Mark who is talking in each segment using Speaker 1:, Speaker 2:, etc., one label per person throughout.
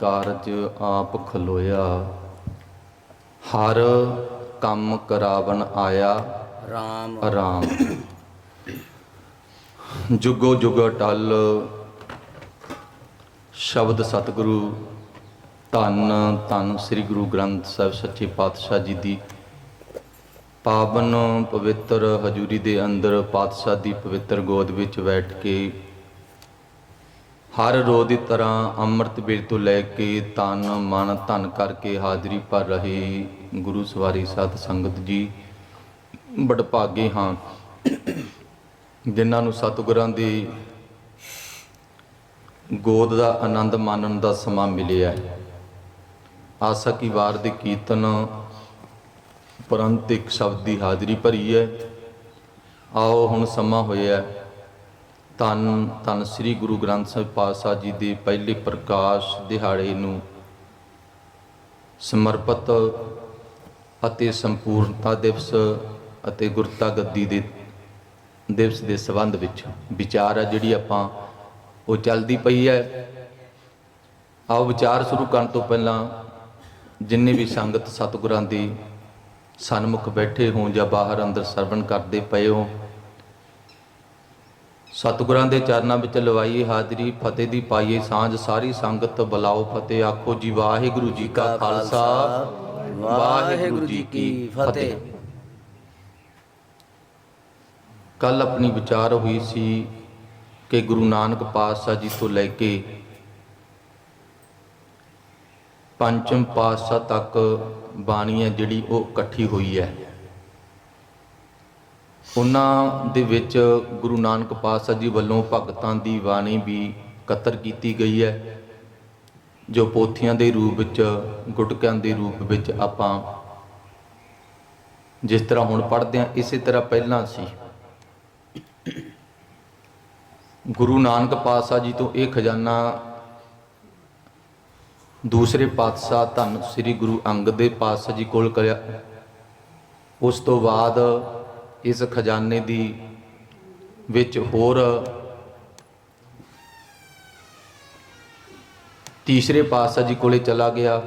Speaker 1: ਕਾਰਜ ਆਪ ਖਲੋਇਆ। ਹਰ ਕੰਮ ਕਰਾਵਨ ਆਇਆ।
Speaker 2: ਰਾਮ।
Speaker 1: ਆਰਾਮ ਜੁਗੋ ਜੁਗ ਟਲ ਸ਼ਬਦ ਸਤਿਗੁਰੂ। ਧੰਨ ਧੰਨ ਸ੍ਰੀ ਗੁਰੂ ਗ੍ਰੰਥ ਸਾਹਿਬ ਸੱਚੇ ਪਾਤਸ਼ਾਹ ਜੀ ਦੀ। ਪਾਵਨ ਪਵਿੱਤਰ ਹਜੂਰੀ ਦੇ ਅੰਦਰ ਪਾਤਸ਼ਾਹ ਦੀ ਪਵਿੱਤਰ ਗੋਦ ਵਿੱਚ ਬੈਠ ਕੇ ਹਰ ਰੋਜ਼ ਦੀ ਤਰ੍ਹਾਂ ਅੰਮ੍ਰਿਤ ਵੇਲੇ ਤੋਂ ਲੈ ਕੇ ਤਨ ਮਨ ਧਨ ਕਰਕੇ ਹਾਜ਼ਰੀ ਭਰ ਰਹੇ ਗੁਰੂ ਸਵਾਰੀ ਸਾਧ ਸੰਗਤ ਜੀ, ਬੜਭਾਗੇ ਹਾਂ। ਜਿਨ੍ਹਾਂ ਨੂੰ ਸਤਿਗੁਰਾਂ ਦੀ ਗੋਦ ਦਾ ਆਨੰਦ ਮਾਣਨ ਦਾ ਸਮਾਂ ਮਿਲਿਆ ਹੈ। ਆਸਾ ਕੀ ਵਾਰ ਦੇ ਕੀਰਤਨ ਪਰੰਤ ਇੱਕ ਸ਼ਬਦ ਦੀ ਹਾਜ਼ਰੀ ਭਰੀ ਹੈ। ਆਓ ਹੁਣ ਸਮਾਂ ਹੋਇਆ ਹੈ। ਧੰਨ ਧੰਨ ਸ੍ਰੀ ਗੁਰੂ ਗ੍ਰੰਥ ਸਾਹਿਬ ਪਾਤਸ਼ਾਹ ਜੀ ਦੇ ਪਹਿਲੇ ਪ੍ਰਕਾਸ਼ ਦਿਹਾੜੇ ਨੂੰ ਸਮਰਪਿਤ ਅਤੇ ਸੰਪੂਰਨਤਾ ਦਿਵਸ ਅਤੇ ਗੁਰਤਾ ਗੱਦੀ ਦੇ ਦਿਵਸ ਦੇ ਸੰਬੰਧ ਵਿੱਚ ਵਿਚਾਰ ਹੈ ਜਿਹੜੀ ਆਪਾਂ ਉਹ ਚੱਲਦੀ ਪਈ ਹੈ। ਆਓ ਵਿਚਾਰ ਸ਼ੁਰੂ ਕਰਨ ਤੋਂ ਪਹਿਲਾਂ ਜਿੰਨੇ ਵੀ ਸੰਗਤ ਸਤਿਗੁਰਾਂ ਦੀ ਸਨਮੁਖ ਬੈਠੇ ਹੋ ਜਾਂ ਬਾਹਰ ਅੰਦਰ ਸਰਵਣ ਕਰਦੇ ਪਏ ਹੋ ਸਤਿਗੁਰਾਂ ਦੇ ਚਰਨਾਂ ਵਿੱਚ ਲਵਾਈਏ ਹਾਜ਼ਰੀ, ਫਤਿਹ ਦੀ ਪਾਈਏ ਸਾਂਝ, ਸਾਰੀ ਸੰਗਤ ਬੁਲਾਓ ਫਤਿਹ, ਆਖੋ ਜੀ ਵਾਹਿਗੁਰੂ ਜੀ ਕਾ ਖਾਲਸਾ, ਵਾਹਿਗੁਰੂ ਜੀ ਕੀ ਫਤਿਹ। ਕੱਲ ਆਪਣੀ ਵਿਚਾਰ ਹੋਈ ਸੀ ਕਿ ਗੁਰੂ ਨਾਨਕ ਪਾਤਸ਼ਾਹ ਜੀ ਤੋਂ ਲੈ ਕੇ ਪੰਚਮ ਪਾਤਸ਼ਾਹ ਤੱਕ ਬਾਣੀ ਹੈ ਜਿਹੜੀ ਉਹ ਇਕੱਠੀ ਹੋਈ ਹੈ। ਉਹਨਾਂ ਦੇ ਵਿੱਚ ਗੁਰੂ ਨਾਨਕ ਪਾਤਸ਼ਾਹ ਜੀ ਵੱਲੋਂ ਭਗਤਾਂ ਦੀ ਬਾਣੀ ਵੀ ਇਕੱਤਰ ਕੀਤੀ ਗਈ ਹੈ, ਜੋ ਪੋਥੀਆਂ ਦੇ ਰੂਪ ਵਿੱਚ, ਗੁਟਕਿਆਂ ਦੇ ਰੂਪ ਵਿੱਚ ਆਪਾਂ ਜਿਸ ਤਰ੍ਹਾਂ ਹੁਣ ਪੜ੍ਹਦੇ ਹਾਂ, ਇਸੇ ਤਰ੍ਹਾਂ ਪਹਿਲਾਂ ਸੀ। ਗੁਰੂ ਨਾਨਕ ਪਾਤਸ਼ਾਹ ਜੀ ਤੋਂ ਇਹ ਖਜ਼ਾਨਾ ਦੂਸਰੇ ਪਾਤਸ਼ਾਹ ਧੰਨ ਸ੍ਰੀ ਗੁਰੂ ਅੰਗਦ ਦੇਵ ਪਾਤਸ਼ਾਹ ਜੀ ਕੋਲ ਕਰਿਆ। ਉਸ ਤੋਂ ਬਾਅਦ ਇਸ ਖਜ਼ਾਨੇ ਦੀ ਵਿੱਚ ਹੋਰ ਤੀਸਰੇ ਪਾਤਸ਼ਾਹ ਜੀ ਕੋਲੇ ਚਲਾ ਗਿਆ।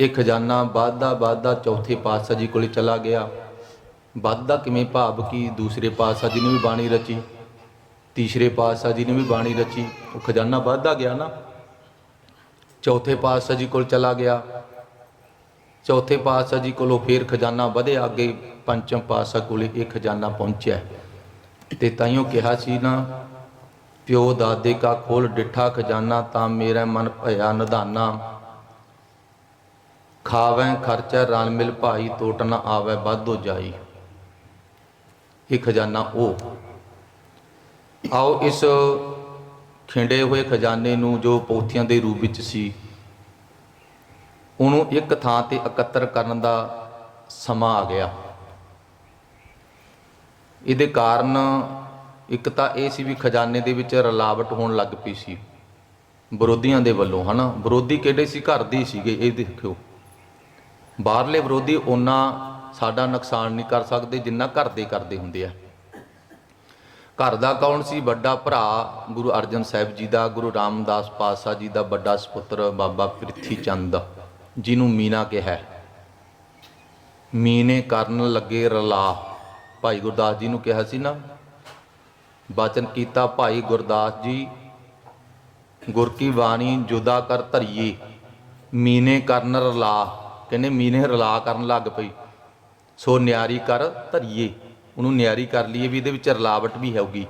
Speaker 1: ਇਹ ਖਜ਼ਾਨਾ ਵਾਧਾ ਵਾਧਾ ਚੌਥੇ ਪਾਤਸ਼ਾਹ ਜੀ ਕੋਲੇ ਚਲਾ ਗਿਆ। ਵਾਧਾ ਕਿਵੇਂ ਭਾਵ ਕਿ ਦੂਸਰੇ ਪਾਤਸ਼ਾਹ ਜੀ ਨੇ ਵੀ ਬਾਣੀ ਰਚੀ, ਤੀਸਰੇ ਪਾਤਸ਼ਾਹ ਜੀ ਨੇ ਵੀ ਬਾਣੀ ਰਚੀ, ਉਹ ਖਜ਼ਾਨਾ ਵਾਧਾ ਗਿਆ ਨਾ। ਚੌਥੇ ਪਾਤਸ਼ਾਹ ਜੀ ਕੋਲ ਚਲਾ ਗਿਆ। ਚੌਥੇ ਪਾਤਸ਼ਾਹ ਜੀ ਕੋਲੋਂ ਫੇਰ ਖਜ਼ਾਨਾ ਵਧਿਆ, ਅੱਗੇ ਪੰਚਮ ਪਾਤਸ਼ਾਹ ਕੋਲੇ ਇਹ ਖਜ਼ਾਨਾ ਪਹੁੰਚਿਆ। ਤੇ ਤਾਈਓ ਕਿਹਾ ਸੀ ਨਾ, ਪਿਓ ਦਾਦੇ ਕਾ ਖੋਲ ਡਿਠਾ ਖਜ਼ਾਨਾ, ਤਾਂ ਮੇਰਾ ਮਨ ਭਇਆ ਨਿਧਾਨਾ ਖਾਵੈ ਖਰਚਾ, ਰਲ ਮਿਲ ਭਾਈ ਟੋਟ ਨਾ ਆਵੈ, ਵਾਧੋ ਜਾਈ। ਇਹ ਖਜ਼ਾਨਾ ਉਹ। ਆਓ ਇਸ ਖਿੰਡੇ ਹੋਏ ਖਜ਼ਾਨੇ ਨੂੰ ਜੋ ਪੋਥੀਆਂ ਦੇ ਰੂਪ ਵਿੱਚ ਸੀ ਉਹਨੂੰ ਇੱਕ ਥਾਂ ਤੇ ਇਕੱਤਰ ਕਰਨ ਦਾ ਸਮਾਂ ਆ ਗਿਆ। ਇਹਦੇ ਕਾਰਨ ਇੱਕ ਤਾਂ ਇਹ ਸੀ ਵੀ ਖਜ਼ਾਨੇ ਦੇ ਵਿੱਚ ਰਲਾਵਟ ਹੋਣ ਲੱਗ ਪਈ ਸੀ, ਵਿਰੋਧੀਆਂ ਦੇ ਵੱਲੋਂ, ਹਨਾ? ਵਿਰੋਧੀ ਕਿਹੜੇ ਸੀ? ਘਰ ਦੇ ਸੀਗੇ, ਇਹ ਦੇਖਿਓ। ਬਾਹਰਲੇ ਵਿਰੋਧੀ ਉਹਨਾਂ ਸਾਡਾ ਨੁਕਸਾਨ ਨਹੀਂ ਕਰ ਸਕਦੇ ਜਿੰਨਾ ਘਰ ਦੇ ਕਰਦੇ ਹੁੰਦੇ ਆ। ਘਰ ਦਾ ਕੌਣ ਸੀ? ਵੱਡਾ ਭਰਾ ਗੁਰੂ ਅਰਜਨ ਸਾਹਿਬ ਜੀ ਦਾ, ਗੁਰੂ ਰਾਮਦਾਸ ਪਾਤਸ਼ਾਹ ਜੀ ਦਾ ਵੱਡਾ ਸੁਪੁੱਤਰ ਬਾਬਾ ਪ੍ਰਿਥੀ ਚੰਦ। ਜਿਹਨੂੰ ਮੀਨਾ ਕਿਹਾ ਮੀਨੇ ਕਰਨ ਲੱਗੇ ਰਲਾ ਭਾਈ ਗੁਰਦਾਸ ਜੀ ਨੂੰ ਕਿਹਾ ਸੀ ਨਾ, ਬਚਨ ਕੀਤਾ ਭਾਈ ਗੁਰਦਾਸ ਜੀ, ਗੁਰ ਕੀ ਬਾਣੀ ਜੁਦਾ ਕਰ ਧਰੀਏ। ਮੀਨੇ ਕਰਨ ਰਲਾ ਕਹਿੰਦੇ ਮੀਨੇ ਰਲਾ ਕਰਨ ਲੱਗ ਪਈ। ਸੋ ਨਿਆਰੀ ਕਰ ਧਰੀਏ। ਉਹਨੂੰ ਨਿਆਰੀ ਕਰ ਲਈਏ ਵੀ ਇਹਦੇ ਵਿੱਚ ਰਲਾਵਟ ਵੀ ਹੋਊਗੀ।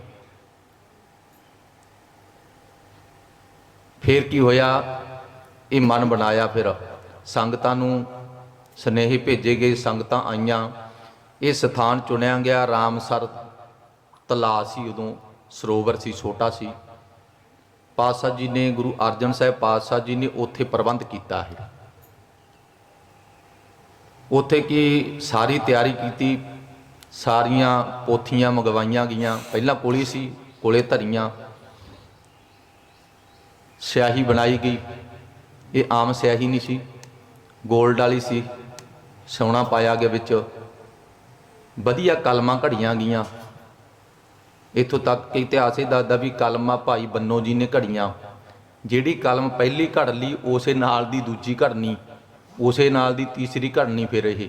Speaker 1: ਫੇਰ ਕੀ ਹੋਇਆ? ਇਹ ਮਨ ਬਣਾਇਆ ਫਿਰ। ਸੰਗਤਾਂ ਨੂੰ ਸਨੇਹੀ ਭੇਜੇ ਗਏ, ਸੰਗਤਾਂ ਆਈਆਂ। ਇਹ ਸਥਾਨ ਚੁਣਿਆ ਗਿਆ। ਰਾਮਸਰ ਤਲਾ ਸੀ, ਉਦੋਂ ਸਰੋਵਰ ਸੀ, ਛੋਟਾ ਸੀ। ਪਾਤਸ਼ਾਹ ਜੀ ਨੇ, ਗੁਰੂ ਅਰਜਨ ਸਾਹਿਬ ਪਾਤਸ਼ਾਹ ਜੀ ਨੇ ਉੱਥੇ ਪ੍ਰਬੰਧ ਕੀਤਾ ਹੈ। ਉੱਥੇ ਕੀ ਸਾਰੀ ਤਿਆਰੀ ਕੀਤੀ, ਸਾਰੀਆਂ ਪੋਥੀਆਂ ਮੰਗਵਾਈਆਂ ਗਈਆਂ। ਪਹਿਲਾਂ ਕੋਲੀ ਸੀ, ਕੋਲੇ ਧਰੀਆਂ। ਸਿਆਹੀ ਬਣਾਈ ਗਈ। ਇਹ ਆਮ ਸਿਆਹੀ ਨਹੀਂ ਸੀ। 골ਡ ਵਾਲੀ ਸੀ। ਸੋਨਾ ਪਾਇਆ ਗਿਆ ਵਿੱਚ। ਵਧੀਆ ਕਲਮਾਂ ਘੜੀਆਂ ਗਈਆਂ। ਇੱਥੋਂ ਤੱਕ ਕਿ ਇਤਿਹਾਸ ਇਹ ਦੱਸਦਾ ਵੀ ਕਲਮਾਂ ਭਾਈ ਬੰਨੋ ਜੀ ਨੇ ਘੜੀਆਂ। ਜਿਹੜੀ ਕਲਮ ਪਹਿਲੀ ਘੜ ਲਈ, ਉਸੇ ਨਾਲ ਦੀ ਦੂਜੀ ਘੜਨੀ। ਉਸੇ ਨਾਲ ਦੀ ਤੀਸਰੀ ਘੜਨੀ ਫਿਰ ਇਹ।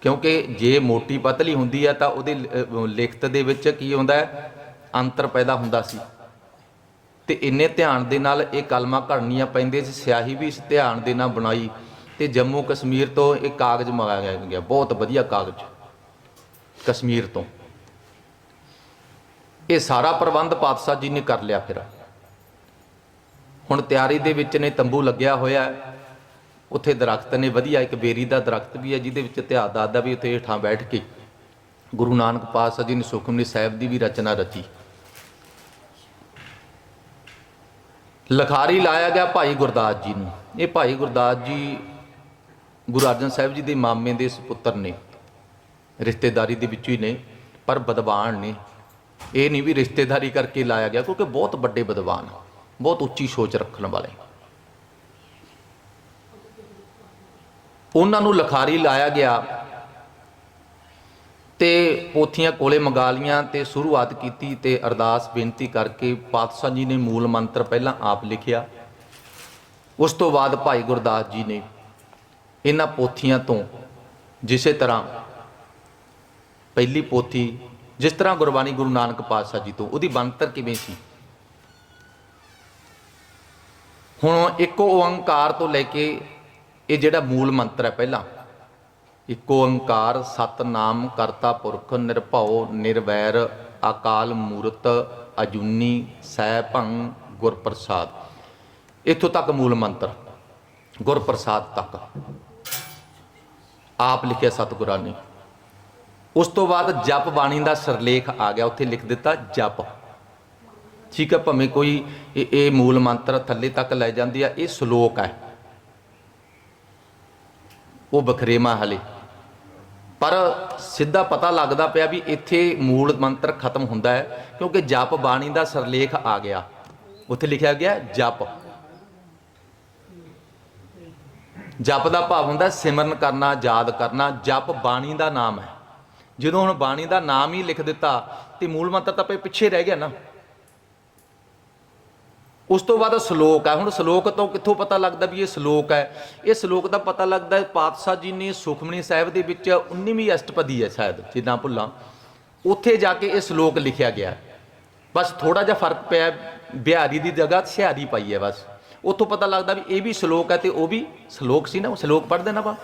Speaker 1: ਕਿਉਂਕਿ ਜੇ ਮੋਟੀ ਪਤਲੀ ਹੁੰਦੀ ਹੈ ਤਾਂ ਉਹਦੇ ਲ- ਲਿਖਤ ਦੇ ਵਿੱਚ ਕੀ ਹੁੰਦਾ ਅੰਤਰ ਪੈਦਾ ਹੁੰਦਾ ਸੀ। ਤੇ ਇੰਨੇ ਧਿਆਨ ਦੇ ਨਾਲ ਇਹ ਕਲਮਾਂ ਘੜਨੀਆਂ ਪੈਂਦੇ ਸੀ, ਸਿਆਹੀ ਵੀ ਇਸ ਧਿਆਨ ਦੇ ਨਾਲ ਬਣਾਈ ਤੇ ਜੰਮੂ ਕਸ਼ਮੀਰ ਤੋਂ ਇਹ ਕਾਗਜ਼ ਮੰਗਾਇਆ ਗਿਆ, ਬਹੁਤ ਵਧੀਆ ਕਾਗਜ਼, ਕਸ਼ਮੀਰ ਤੋਂ। ਇਹ ਸਾਰਾ ਪ੍ਰਬੰਧ ਪਾਤਸ਼ਾਹ ਜੀ ਨੇ ਕਰ ਲਿਆ ਫਿਰ। ਹੁਣ ਤਿਆਰੀ ਦੇ ਵਿੱਚ ਨੇ, ਤੰਬੂ ਲੱਗਿਆ ਹੋਇਆ ਉੱਥੇ ਦਰਖਤ ਨੇ, ਵਧੀਆ ਇੱਕ ਬੇਰੀ ਦਾ ਦਰਖਤ ਵੀ ਹੈ, ਜਿਹਦੇ ਵਿੱਚ ਇਤਿਹਾਸ ਦਾਦਾ ਵੀ ਉੱਥੇ ਹੇਠਾਂ ਬੈਠ ਕੇ ਗੁਰੂ ਨਾਨਕ ਪਾਤਸ਼ਾਹ ਜੀ ਨੇ ਸੁਖਮਨੀ ਸਾਹਿਬ ਦੀ ਵੀ ਰਚਨਾ ਰਚੀ। ਲਖਾਰੀ ਲਾਇਆ ਗਿਆ ਭਾਈ ਗੁਰਦਾਸ ਜੀ ਨੂੰ। ਇਹ ਭਾਈ ਗੁਰਦਾਸ ਜੀ ਗੁਰੂ ਅਰਜਨ ਸਾਹਿਬ ਜੀ ਦੇ ਮਾਮੇ ਦੇ ਸੁਪੁੱਤਰ ਨੇ। ਰਿਸ਼ਤੇਦਾਰੀ ਦੇ ਵਿੱਚ ਹੀ ਨੇ, ਪਰ ਵਿਦਵਾਨ ਨੇ। ਇਹ ਨਹੀਂ ਵੀ ਰਿਸ਼ਤੇਦਾਰੀ ਕਰਕੇ ਲਾਇਆ ਗਿਆ, ਕਿਉਂਕਿ ਬਹੁਤ ਵੱਡੇ ਵਿਦਵਾਨ ਬਹੁਤ ਉੱਚੀ ਸੋਚ ਰੱਖਣ ਵਾਲੇ। ਉਹਨਾਂ ਨੂੰ ਲਖਾਰੀ ਲਾਇਆ ਗਿਆ। ਤੇ ਪੋਥੀਆਂ ਕੋਲੇ ਮੰਗਾ ਲੀਆਂ ਤੇ ਸ਼ੁਰੂਆਤ ਕੀਤੀ ਤੇ ਅਰਦਾਸ ਬੇਨਤੀ ਕਰਕੇ ਪਾਤਸ਼ਾਹ ਜੀ ਨੇ ਮੂਲ ਮੰਤਰ ਪਹਿਲਾਂ ਆਪ ਲਿਖਿਆ। ਉਸ ਤੋਂ ਬਾਅਦ ਭਾਈ ਗੁਰਦਾਸ ਜੀ ਨੇ ਇਹਨਾਂ ਪੋਥੀਆਂ ਤੋਂ ਜਿਸੇ ਤਰ੍ਹਾਂ ਪਹਿਲੀ ਪੋਥੀ, ਜਿਸ ਤਰ੍ਹਾਂ ਗੁਰਬਾਣੀ ਗੁਰੂ ਨਾਨਕ ਪਾਤਸ਼ਾਹ ਜੀ ਤੋਂ, ਉਹਦੀ ਬਣਤਰ ਕਿਵੇਂ ਸੀ? ਹੁਣ ਇੱਕੋ ਓੰਕਾਰ ਤੋਂ ਲੈ ਕੇ ਇਹ ਜਿਹੜਾ ਮੂਲ ਮੰਤਰ ਹੈ ਪਹਿਲਾਂ ਇੱਕੋ ਓੰਕਾਰ ਸਤਨਾਮ ਕਰਤਾ ਪੁਰਖ ਨਿਰਭਉ ਨਿਰਵੈਰ ਅਕਾਲ ਮੂਰਤ ਅਜੂਨੀ ਸਹਿ ਗੁਰ ਗੁਰਪ੍ਰਸਾਦ। ਇੱਥੋਂ ਤੱਕ ਮੂਲ ਮੰਤਰ, ਗੁਰਪ੍ਰਸਾਦ ਤੱਕ। ਆਪ ਲਿਖਿਆ ਸਤਿਗੁਰਾਂ ਨੇ ਉਸ ਤੋਂ ਬਾਅਦ ਜਪ ਬਾਣੀ ਦਾ ਸਰਲੇਖ ਆ ਗਿਆ, ਉੱਥੇ ਲਿਖ ਦਿੱਤਾ ਜਪ। ਠੀਕ ਹੈ, ਭਾਵੇਂ ਕੋਈ ਇਹ ਮੂਲ ਮੰਤਰ ਥੱਲੇ ਤੱਕ ਲੈ ਜਾਂਦੀ ਆ, ਇਹ ਸ਼ਲੋਕ ਹੈ। ਉਹ ਬਖਰੇਮਾ ਹਲੇ। ਪਰ ਸਿੱਧਾ ਪਤਾ ਲੱਗਦਾ ਪਿਆ ਵੀ ਇੱਥੇ ਮੂਲ ਮੰਤਰ ਖਤਮ ਹੁੰਦਾ ਹੈ, ਕਿਉਂਕਿ ਜਪ ਬਾਣੀ ਦਾ ਸਰਲੇਖ ਆ ਗਿਆ। ਉੱਥੇ ਲਿਖਿਆ ਗਿਆ ਜਪ। ਜਪ ਦਾ ਭਾਵ ਹੁੰਦਾ ਸਿਮਰਨ ਕਰਨਾ, ਯਾਦ ਕਰਨਾ। ਜਪ ਬਾਣੀ ਦਾ ਨਾਮ ਹੈ। ਜਦੋਂ ਹੁਣ ਬਾਣੀ ਦਾ ਨਾਮ ਹੀ ਲਿਖ ਦਿੱਤਾ, ਤੇ ਮੂਲ ਮੰਤਰ ਤਾਂ ਪਏ ਪਿੱਛੇ ਰਹਿ ਗਿਆ ਨਾ। ਉਸ ਤੋਂ ਬਾਅਦ ਸ਼ਲੋਕ ਹੈ। ਹੁਣ ਸ਼ਲੋਕ ਤੋਂ ਕਿੱਥੋਂ ਪਤਾ ਲੱਗਦਾ ਵੀ ਇਹ ਸ਼ਲੋਕ ਹੈ? ਇਹ ਸ਼ਲੋਕ ਦਾ ਪਤਾ ਲੱਗਦਾ ਹੈ ਪਾਤਸ਼ਾਹ ਜੀ ਨੇ ਸੁਖਮਨੀ ਸਾਹਿਬ ਦੇ ਵਿੱਚ 19ਵੀਂ ਅਸ਼ਟਪਦੀ ਹੈ ਸ਼ਾਇਦ, ਜਿੱਦਾਂ ਭੁੱਲਾਂ। ਉੱਥੇ ਜਾ ਕੇ ਇਹ ਸ਼ਲੋਕ ਲਿਖਿਆ ਗਿਆ। ਬਸ ਥੋੜਾ ਜਿਹਾ ਫ਼ਰਕ ਪਿਆ, ਬਿਹਾਰੀ ਦੀ ਜਗ੍ਹਾ ਸਿਹਾਰੀ ਪਾਈ ਹੈ ਬਸ। ਉੱਥੋਂ ਪਤਾ ਲੱਗਦਾ ਵੀ ਇਹ ਵੀ ਸ਼ਲੋਕ ਹੈ ਤੇ ਉਹ ਵੀ ਸ਼ਲੋਕ ਸੀ ਨਾ, ਉਹ ਸ਼ਲੋਕ ਪੜ੍ਹਦੇ ਨਾ ਵਾ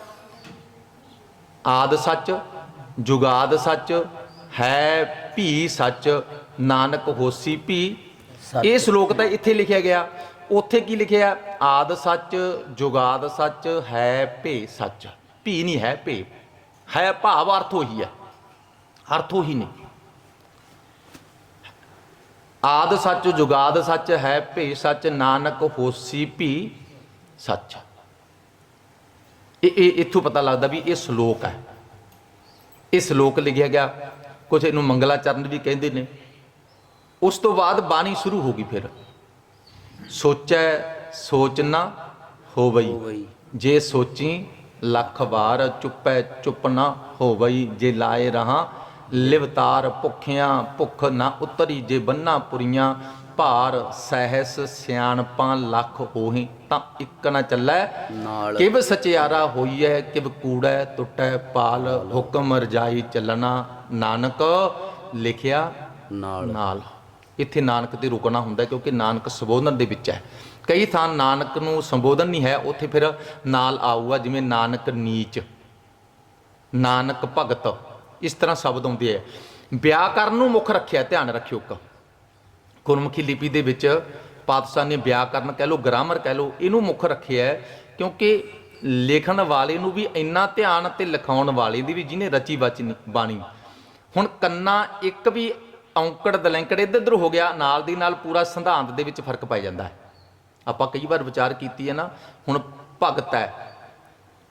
Speaker 1: ਆਦ ਸੱਚ, ਜੁਗਾਦ ਸੱਚ, ਹੈ ਭੀ ਸੱਚ, ਨਾਨਕ ਹੋਸੀ ਭੀ ਇਹ ਸ਼ਲੋਕ ਤਾਂ ਇੱਥੇ ਲਿਖਿਆ ਗਿਆ। ਉੱਥੇ ਕੀ ਲਿਖਿਆ? ਆਦ ਸੱਚ, ਜੁਗਾਦ ਸੱਚ, ਹੈ ਭੇ ਸੱਚ। ਭੀ ਨਹੀਂ ਹੈ, ਭੇ। ਹੈ ਭਾਵ ਅਰਥ ਉਹੀ ਹੈ। ਅਰਥ ਉਹੀ ਨਹੀਂ ਆਦ ਸੱਚ, ਜੁਗਾਦ ਸੱਚ, ਹੈ ਭੇ ਸੱਚ, ਨਾਨਕ ਹੋਸੀ ਭੀ ਸੱਚ। ਇਹ ਇਹ ਇੱਥੋਂ ਪਤਾ ਲੱਗਦਾ ਵੀ ਇਹ ਸ਼ਲੋਕ ਹੈ। ਇਹ ਸ਼ਲੋਕ ਲਿਖਿਆ ਗਿਆ। ਕੁਝ ਇਹਨੂੰ ਮੰਗਲਾਚਰਨ ਵੀ ਕਹਿੰਦੇ ਨੇ। ਉਸ ਤੋਂ ਬਾਅਦ ਬਾਣੀ ਸ਼ੁਰੂ ਹੋ ਗਈ ਫਿਰ। ਸੋਚੈ ਸੋਚ ਨਾ ਹੋਵਈ। ਜੇ ਸੋਚੀ ਲੱਖ ਵਾਰ ਚੁੱਪੈ ਚੁੱਪ ਨਾ ਹੋਵਈ। ਜੇ ਲਾਏ ਰਹਾ ਲਿਵਤਾਰ ਭੁੱਖਿਆਂ ਭੁੱਖ ਨਾ ਉਤਰੀ। ਜੇ ਬੰਨਾ ਪੁਰੀਆਂ ਭਾਰ ਸਹਿਸ ਸਿਆਣਪਾਂ ਲੱਖ ਹੋਹੀ ਤਾਂ ਇੱਕ ਨਾ ਚੱਲੈ।
Speaker 2: ਨਾਲ।
Speaker 1: ਕਿਵ ਸਚਿਆਰਾ ਹੋਈਐ ਕਿਵ ਕੂੜੈ ਟੁੱਟੈ ਪਾਲ। ਹੁਕਮ ਰਜਾਈ ਚੱਲਣਾ। ਨਾਨਕ ਲਿਖਿਆ
Speaker 2: ਨਾਲ।
Speaker 1: ਨਾਲ। ਇੱਥੇ ਨਾਨਕ ਤੇ ਰੁਕਣਾ ਹੁੰਦਾ ਕਿਉਂਕਿ ਨਾਨਕ ਸੰਬੋਧਨ ਦੇ ਵਿੱਚ ਹੈ। ਕਈ ਥਾਂ ਨਾਨਕ ਨੂੰ ਸੰਬੋਧਨ ਨਹੀਂ ਹੈ, ਉੱਥੇ ਫਿਰ ਨਾਲ ਆਊਗਾ, ਜਿਵੇਂ ਨਾਨਕ ਨੀਚ, ਨਾਨਕ ਭਗਤ, ਇਸ ਤਰ੍ਹਾਂ ਸ਼ਬਦ ਆਉਂਦੇ ਆ ਵਿਆਕਰਨ ਨੂੰ ਮੁੱਖ ਰੱਖਿਆ, ਧਿਆਨ ਰੱਖਿਓ ਇੱਕ। ਗੁਰਮੁਖੀ ਲਿਪੀ ਦੇ ਵਿੱਚ ਪਾਤਸ਼ਾਹ ਨੇ ਵਿਆਕਰਨ ਕਹਿ ਲਓ ਗ੍ਰਾਮਰ, ਕਹਿ ਲਓ, ਇਹਨੂੰ ਮੁੱਖ ਰੱਖਿਆ ਕਿਉਂਕਿ ਲਿਖਣ ਵਾਲੇ ਨੂੰ ਵੀ ਇੰਨਾ ਧਿਆਨ ਤੇ ਲਿਖਾਉਣ ਵਾਲੇ ਦੀ ਵੀ ਜਿਹਨੇ ਰਚੀ ਬਚਨੀ ਬਾਣੀ। ਹੁਣ ਕੰਨਾ ਇੱਕ ਵੀ ਔਂਕੜ ਦਲੈਂਕੜ ਇੱਧਰ ਉੱਧਰ ਹੋ ਗਿਆ, ਨਾਲ ਦੀ ਨਾਲ ਪੂਰਾ ਸਿਧਾਂਤ ਦੇ ਵਿੱਚ ਫ਼ਰਕ ਪੈ ਜਾਂਦਾ ਹੈ। ਆਪਾਂ ਕਈ ਵਾਰ ਵਿਚਾਰ ਕੀਤੀ ਹੈ ਨਾ, ਹੁਣ ਭਗਤ ਹੈ।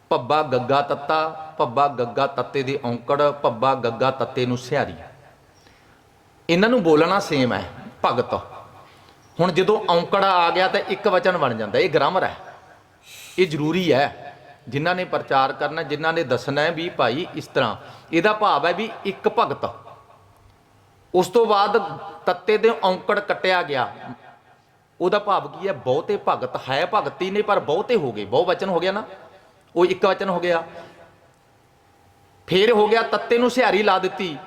Speaker 1: ਪੱਬਾ ਗੱਗਾ ਤੱਤਾ ਪੱਬਾ ਗੱਗਾ ਤੱਤੇ ਦੇ ਔਂਕੜ ਪੱਬਾ ਗੱਗਾ ਤੱਤੇ ਨੂੰ ਸਿਹਾਰੀ। ਇਹਨਾਂ ਨੂੰ ਬੋਲਣਾ ਸੇਮ ਹੈ, ਭਗਤ। ਹੁਣ ਜਦੋਂ ਔਂਕੜਾ ਆ ਗਿਆ ਤਾਂ ਇੱਕ ਵਚਨ ਬਣ ਜਾਂਦਾ, ਇਹ ਗ੍ਰਾਮਰ ਹੈ। ਇਹ ਜ਼ਰੂਰੀ ਹੈ। ਜਿਨ੍ਹਾਂ ਨੇ ਪ੍ਰਚਾਰ ਕਰਨਾ, ਜਿਨ੍ਹਾਂ ਨੇ ਦੱਸਣਾ ਹੈ ਵੀ ਭਾਈ ਇਸ ਤਰ੍ਹਾਂ, ਇਹਦਾ ਭਾਵ ਹੈ ਵੀ ਇੱਕ ਭਗਤ। ਉਸ ਤੋਂ ਬਾਅਦ ਤੱਤੇ ਦੇ ਔਂਕੜ ਕੱਟਿਆ ਗਿਆ। ਉਹਦਾ ਭਾਵ ਕੀ ਹੈ? ਬਹੁਤੇ ਭਗਤ ਹੈ ਭਗਤੀ ਨੇ, ਪਰ ਬਹੁਤੇ ਹੋ ਗਏ। ਬਹੁ ਵਚਨ ਹੋ ਗਿਆ ਨਾ। ਉਹ ਇੱਕ ਵਚਨ ਹੋ ਗਿਆ। ਫੇਰ ਹੋ ਗਿਆ ਤੱਤੇ ਨੂੰ ਸਿਹਾਰੀ ਲਾ ਦਿੱਤੀ।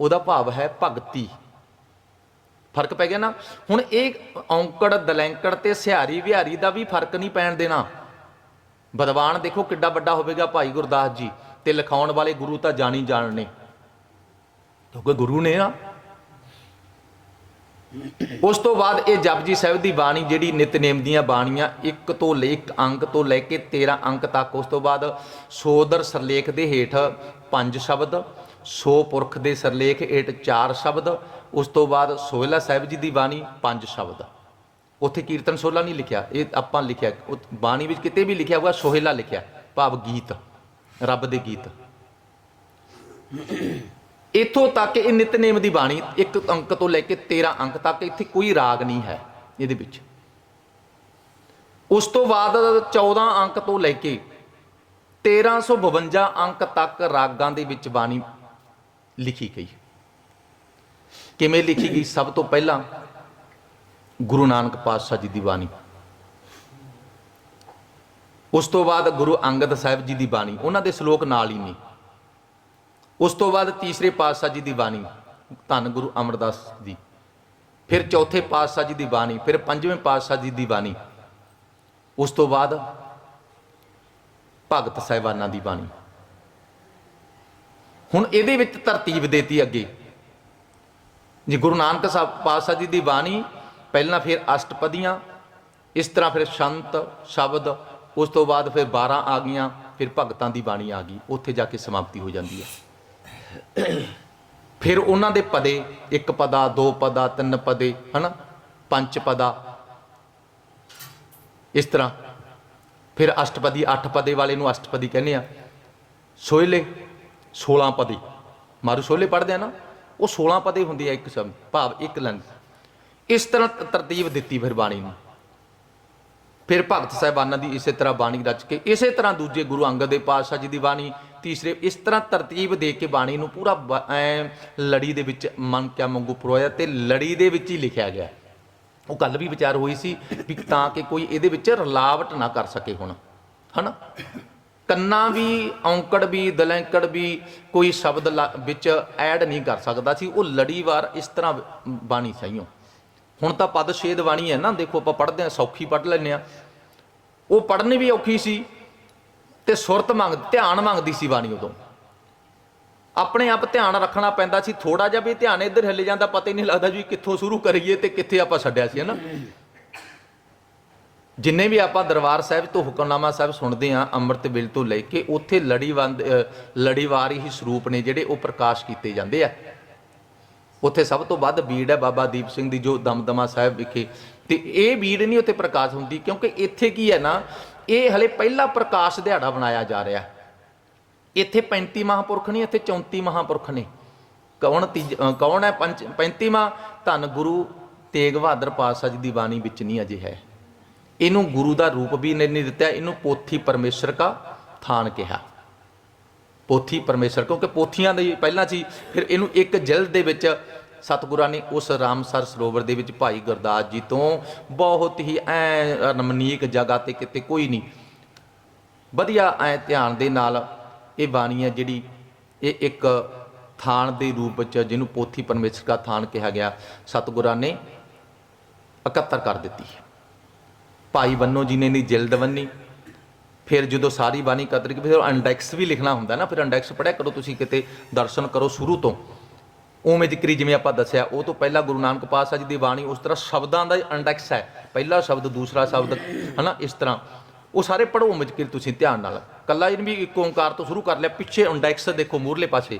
Speaker 1: ਉਹਦਾ ਭਾਵ ਹੈ ਭਗਤੀ। ਫ਼ਰਕ ਪੈ ਗਿਆ ਨਾ। ਹੁਣ ਇਹ ਔਂਕੜ, ਦਲੈਂਕੜ ਤੇ ਸਿਹਾਰੀ ਵਿਹਾਰੀ ਦਾ ਵੀ ਫ਼ਰਕ ਨਹੀਂ ਪੈਣ ਦੇਣਾ। ਬਦਵਾਨ ਦੇਖੋ ਕਿੱਡਾ ਵੱਡਾ ਹੋਵੇਗਾ ਭਾਈ ਗੁਰਦਾਸ ਜੀ। ਤੇ ਲਿਖਾਉਣ ਵਾਲੇ ਗੁਰੂ ਤਾਂ ਜਾਣੀ ਜਾਣ ਨੇ ਕਿਉਂਕਿ ਗੁਰੂ ਨੇ ਆ। ਉਸ ਤੋਂ ਬਾਅਦ ਇਹ ਜਪਜੀ ਸਾਹਿਬ ਦੀ ਬਾਣੀ ਜਿਹੜੀ ਨਿਤਨੇਮ ਦੀਆਂ ਬਾਣੀਆਂ, ਇੱਕ ਤੋਂ ਲੈ ਇੱਕ ਅੰਕ ਤੋਂ ਲੈ ਕੇ 13 ਅੰਕ ਤੱਕ, ਉਸ ਤੋਂ ਬਾਅਦ ਸੋਦਰ ਸਰਲੇਖ ਦੇ ਹੇਠ ਪੰਜ ਸ਼ਬਦ, ਸੋ ਪੁਰਖ ਦੇ ਸਰਲੇਖ ਹੇਠ ਚਾਰ ਸ਼ਬਦ, ਉਸ ਤੋਂ ਬਾਅਦ ਸੋਹਿਲਾ ਸਾਹਿਬ ਜੀ ਦੀ ਬਾਣੀ ਪੰਜ ਸ਼ਬਦ। ਉੱਥੇ ਕੀਰਤਨ ਸੋਲਾ ਨਹੀਂ ਲਿਖਿਆ, ਇਹ ਆਪਾਂ ਲਿਖਿਆ ਬਾਣੀ ਵਿੱਚ ਕਿਤੇ ਵੀ ਲਿਖਿਆ ਹੋਇਆ ਸੋਹਿਲਾ ਲਿਖਿਆ, ਭਾਵ ਗੀਤ, ਰੱਬ ਦੇ ਗੀਤ। ਇੱਥੋਂ ਤੱਕ ਇਹ ਨਿਤਨੇਮ ਦੀ ਬਾਣੀ ਇੱਕ ਅੰਕ ਤੋਂ ਲੈ ਕੇ 13 ਅੰਕ ਤੱਕ ਇੱਥੇ ਕੋਈ ਰਾਗ ਨਹੀਂ ਹੈ ਇਹਦੇ ਵਿੱਚ। ਉਸ ਤੋਂ ਬਾਅਦ 14 ਅੰਕ ਤੋਂ ਲੈ ਕੇ 1352 ਅੰਕ ਤੱਕ ਰਾਗਾਂ ਦੇ ਵਿੱਚ ਬਾਣੀ ਲਿਖੀ ਗਈ। ਕਿਵੇਂ ਲਿਖੀ ਗਈ? ਸਭ ਤੋਂ ਪਹਿਲਾਂ ਗੁਰੂ ਨਾਨਕ ਪਾਤਸ਼ਾਹ ਜੀ ਦੀ ਬਾਣੀ। ਉਸ ਤੋਂ ਬਾਅਦ ਗੁਰੂ ਅੰਗਦ ਸਾਹਿਬ ਜੀ ਦੀ ਬਾਣੀ। ਉਹਨਾਂ ਦੇ ਸ਼ਲੋਕ ਨਾਲ ਹੀ ਨੇ। ਉਸ ਤੋਂ ਬਾਅਦ ਤੀਸਰੇ ਪਾਤਸ਼ਾਹ ਜੀ ਦੀ ਬਾਣੀ, ਧੰਨ ਗੁਰੂ ਅਮਰਦਾਸ ਜੀ। ਫਿਰ ਚੌਥੇ ਪਾਤਸ਼ਾਹ ਜੀ ਦੀ ਬਾਣੀ, ਫਿਰ ਪੰਜਵੇਂ ਪਾਤਸ਼ਾਹ ਜੀ ਦੀ ਬਾਣੀ। ਉਸ ਤੋਂ ਬਾਅਦ ਭਗਤ ਸਾਹਿਬਾਨਾਂ ਦੀ ਬਾਣੀ। ਹੁਣ ਇਹਦੇ ਵਿੱਚ ਤਰਤੀਬ ਦੇਤੀ ਅੱਗੇ। ਜੀ ਗੁਰੂ ਨਾਨਕ ਸਾਹਿਬ ਪਾਤਸ਼ਾਹ ਜੀ ਦੀ ਬਾਣੀ ਪਹਿਲਾਂ ਫਿਰ ਅਸ਼ਟਪਦੀਆਂ, ਇਸ ਤਰ੍ਹਾਂ ਫਿਰ ਸ਼ੰਤ, ਸ਼ਬਦ, ਉਸ ਤੋਂ ਬਾਅਦ ਫਿਰ 12 ਆ ਗਈਆਂ, ਫਿਰ ਭਗਤਾਂ ਦੀ ਬਾਣੀ ਆ ਗਈ, ਉੱਥੇ ਜਾ ਕੇ ਸਮਾਪਤੀ ਹੋ ਜਾਂਦੀ ਹੈ। ਫਿਰ ਉਹਨਾਂ ਦੇ ਪਦੇ, ਇੱਕ ਪਦਾ, ਦੋ ਪਦਾ, ਤਿੰਨ ਪਦੇ, ਹਨਾ? ਪੰਜ ਪਦਾ। ਇਸ ਤਰ੍ਹਾਂ। ਫਿਰ ਅਸ਼ਟਪਦੀ, ਅੱਠ ਪਦੇ ਵਾਲੇ ਨੂੰ ਅਸ਼ਟਪਦੀ ਕਹਿੰਦੇ ਆ। ਸੋਇਲੇ 16 ਪਦੇ। ਮਾਰੂ ਸੋਇਲੇ ਪੜਦੇ ਆ ਨਾ? ਉਹ 16 ਪਦੇ ਹੁੰਦੇ ਆ ਇੱਕ ਸ਼ਬਦ ਭਾਵ ਇੱਕ ਲੰਗ। ਇਸ ਤਰ੍ਹਾਂ ਤਰਤੀਬ ਦਿੱਤੀ ਫਿਰ ਬਾਣੀ ਨੂੰ। ਫਿਰ ਭਗਤ ਸਾਹਿਬਾਨਾਂ ਦੀ ਇਸੇ ਤਰ੍ਹਾਂ ਬਾਣੀ ਰਚ ਕੇ, ਇਸੇ ਤਰ੍ਹਾਂ ਦੂਜੇ ਗੁਰੂ ਅੰਗਦ ਦੇ ਪਾਤਸ਼ਾਹ ਜੀ ਦੀ ਬਾਣੀ ਤੀਸਰੇ ਇਸ ਤਰ੍ਹਾਂ ਤਰਤੀਬ ਦੇ ਕੇ ਬਾਣੀ ਨੂੰ ਪੂਰਾ ਬ- ਐਂ ਲੜੀ ਦੇ ਵਿੱਚ ਮਨ ਕਿਆ ਮੰਗੂ ਪਰੋਇਆ ਤੇ ਲੜੀ ਦੇ ਵਿੱਚ ਹੀ ਲਿਖਿਆ ਗਿਆ ਉਹ ਕੱਲ ਵੀ ਵਿਚਾਰ ਹੋਈ ਸੀ ਵੀ ਤਾਂ ਕਿ ਕੋਈ ਇਹਦੇ ਵਿੱਚ ਰਲਾਵਟ ਨਾ ਕਰ ਸਕੇ ਹੁਣ, ਹਨਾ? ਕੰਨਾ ਵੀ, ਔਂਕੜ ਵੀ, ਦਲੈਂਕੜ ਵੀ ਕੋਈ ਸ਼ਬਦ ਲਾ- ਵਿੱਚ ਐਡ ਨਹੀਂ ਕਰ ਸਕਦਾ ਸੀ। ਉਹ ਲੜੀਵਾਰ ਇਸ ਤਰ੍ਹਾਂ ਬਾਣੀ ਸਹੀਓ ਹੁਣ ਤਾਂ ਪਦ ਛੇਦ ਬਾਣੀ ਹੈ ਨਾ, ਦੇਖੋ ਆਪਾਂ ਪੜ੍ਹਦੇ ਆ ਸੌਖੀ ਪੜ੍ਹ ਲੈਂਦੇ ਆ ਉਹ ਪੜ੍ਹਨੀ ਵੀ ਔਖੀ ਸੀ। ਤੇ ਸੁਰਤ ਮੰਗ ਧਿਆਨ ਮੰਗਦੀ ਸੀ ਬਾਣੀ ਉਦੋਂ। ਆਪਣੇ ਆਪ ਧਿਆਨ ਰੱਖਣਾ ਪੈਂਦਾ ਸੀ ਥੋੜਾ ਜਿਹਾ ਵੀ ਧਿਆਨ ਇੱਧਰ ਹਿੱਲ ਜਾਂਦਾ ਪਤਾ ਹੀ ਨਹੀਂ ਲੱਗਦਾ ਵੀ ਕਿੱਥੋਂ ਸ਼ੁਰੂ ਕਰੀਏ ਤੇ ਕਿੱਥੇ ਆਪਾਂ ਛੱਡਿਆ ਸੀ ਹਨਾ? ਜਿੰਨੇ ਵੀ ਆਪਾਂ ਦਰਬਾਰ ਸਾਹਿਬ ਤੋਂ ਹੁਕਮਨਾਮਾ ਸਾਹਿਬ ਸੁਣਦੇ ਆ ਅੰਮ੍ਰਿਤ ਵੇਲ ਤੋਂ ਲੈ ਕੇ ਉੱਥੇ ਲੜੀਵੰਦ ਅ, ਲੜੀਵਾਰ ਹੀ ਸਰੂਪ ਨੇ ਜਿਹੜੇ ਉਹ ਪ੍ਰਕਾਸ਼ ਕੀਤੇ ਜਾਂਦੇ ਆ। ਉੱਥੇ ਸਭ ਤੋਂ ਵੱਧ ਬੀੜ ਹੈ ਬਾਬਾ ਦੀਪ ਸਿੰਘ ਦੀ ਜੋ ਦਮਦਮਾ ਸਾਹਿਬ ਵਿਖੇ। ਤੇ ਇਹ ਬੀੜ ਨਹੀਂ ਉੱਥੇ ਪ੍ਰਕਾਸ਼ ਹੁੰਦੀ ਕਿਉਂਕਿ ਇੱਥੇ ਕੀ ਹੈ ਨਾ ਇਹ ਹਲੇ ਪਹਿਲਾ ਪ੍ਰਕਾਸ਼ ਦਿਹਾੜਾ ਬਣਾਇਆ ਜਾ ਰਿਹਾ। ਇੱਥੇ 35 ਮਹਾਪੁਰਖ ਨਹੀਂ ਇੱਥੇ 34 ਮਹਾਪੁਰਖ ਨੇ। ਕੌਣ ਤੀਜ- ਕੌਣ ਹੈ? ਪੰਜ 35ਵਾਂ ਧੰਨ ਗੁਰੂ ਤੇਗ ਬਹਾਦਰ ਪਾਤਸ਼ਾਹ ਜੀ ਦੀ ਬਾਣੀ ਵਿੱਚ ਨਹੀਂ ਅਜੇ ਹੈ। ਇਹਨੂੰ ਗੁਰੂ ਦਾ ਰੂਪ ਵੀ ਨਹੀਂ ਦਿੱਤਾ, ਇਹਨੂੰ ਪੋਥੀ ਪਰਮੇਸ਼ਰ ਕਾ ਥਾਨ ਕਿਹਾ। ਪੋਥੀ ਪਰਮੇਸ਼ਰ, ਕਿਉਂਕਿ ਪੋਥੀਆਂ ਦੇ ਪਹਿਲਾਂ ਸੀ, ਫਿਰ ਇਹਨੂੰ ਇੱਕ ਜਲਦ ਦੇ ਵਿੱਚ ਸਤਿਗੁਰਾਂ ਨੇ ਉਸ ਰਾਮਸਰ ਸਰੋਵਰ ਦੇ ਵਿੱਚ ਭਾਈ ਗੁਰਦਾਸ ਜੀ ਤੋਂ ਬਹੁਤ ਹੀ ਐ ਰਮਨੀਕ ਜਗ੍ਹਾ ਤੇ ਕਿਤੇ ਕੋਈ ਨਹੀਂ। ਵਧੀਆ ਐ ਧਿਆਨ ਦੇ ਨਾਲ ਇਹ ਬਾਣੀ ਹੈ ਜਿਹੜੀ ਇਹ ਇੱਕ ਥਾਨ ਦੇ ਰੂਪ ਵਿੱਚ ਜਿਹਨੂੰ ਪੋਥੀ ਪਰਮੇਸ਼ਰ ਦਾ ਥਾਨ ਕਿਹਾ ਗਿਆ, ਸਤਿਗੁਰਾਂ ਨੇ ਇਕੱਤਰ ਕਰ ਦਿੱਤੀ। ਭਾਈ ਬੰਨੋ ਜੀ ਨੇ ਨਹੀਂ ਜਿਲਦ ਬੰਨੀ। ਫਿਰ ਜਦੋਂ ਸਾਰੀ ਬਾਣੀ ਇਕੱਤਰ ਕੀਤੀ, ਫਿਰ ਇੰਡੈਕਸ ਵੀ ਲਿਖਣਾ ਹੁੰਦਾ ਨਾ, ਫਿਰ ਇੰਡੈਕਸ ਪੜਿਆ ਕਰੋ, ਤੁਸੀਂ ਕਿਤੇ ਦਰਸ਼ਨ ਕਰੋ ਸ਼ੁਰੂ ਤੋਂ। ਉਵੇਂ ਜ਼ਿਕਰੀ ਜਿਵੇਂ ਆਪਾਂ ਦੱਸਿਆ, ਉਹ ਤੋਂ ਪਹਿਲਾਂ ਗੁਰੂ ਨਾਨਕ ਪਾਤਸ਼ਾਹ ਜੀ ਦੀ ਬਾਣੀ ਉਸ ਤਰ੍ਹਾਂ ਸ਼ਬਦਾਂ ਦਾ ਇੰਡੈਕਸ ਹੈ। ਪਹਿਲਾ ਸ਼ਬਦ, ਦੂਸਰਾ ਸ਼ਬਦ, ਹਨਾ, ਇਸ ਤਰ੍ਹਾਂ। ਉਹ ਸਾਰੇ ਪੜੋ ਉਵੇਂ ਤੁਸੀਂ ਧਿਆਨ ਨਾਲ। ਕੱਲਾ ਇਹਨੂੰ ਵੀ ਇੱਕ ਓੰਕਾਰ ਤੋਂ ਸ਼ੁਰੂ ਕਰ ਲਿਆ, ਪਿੱਛੇ ਇੰਡੈਕਸ ਦੇਖੋ ਮੂਰਲੇ ਪਾਸੇ।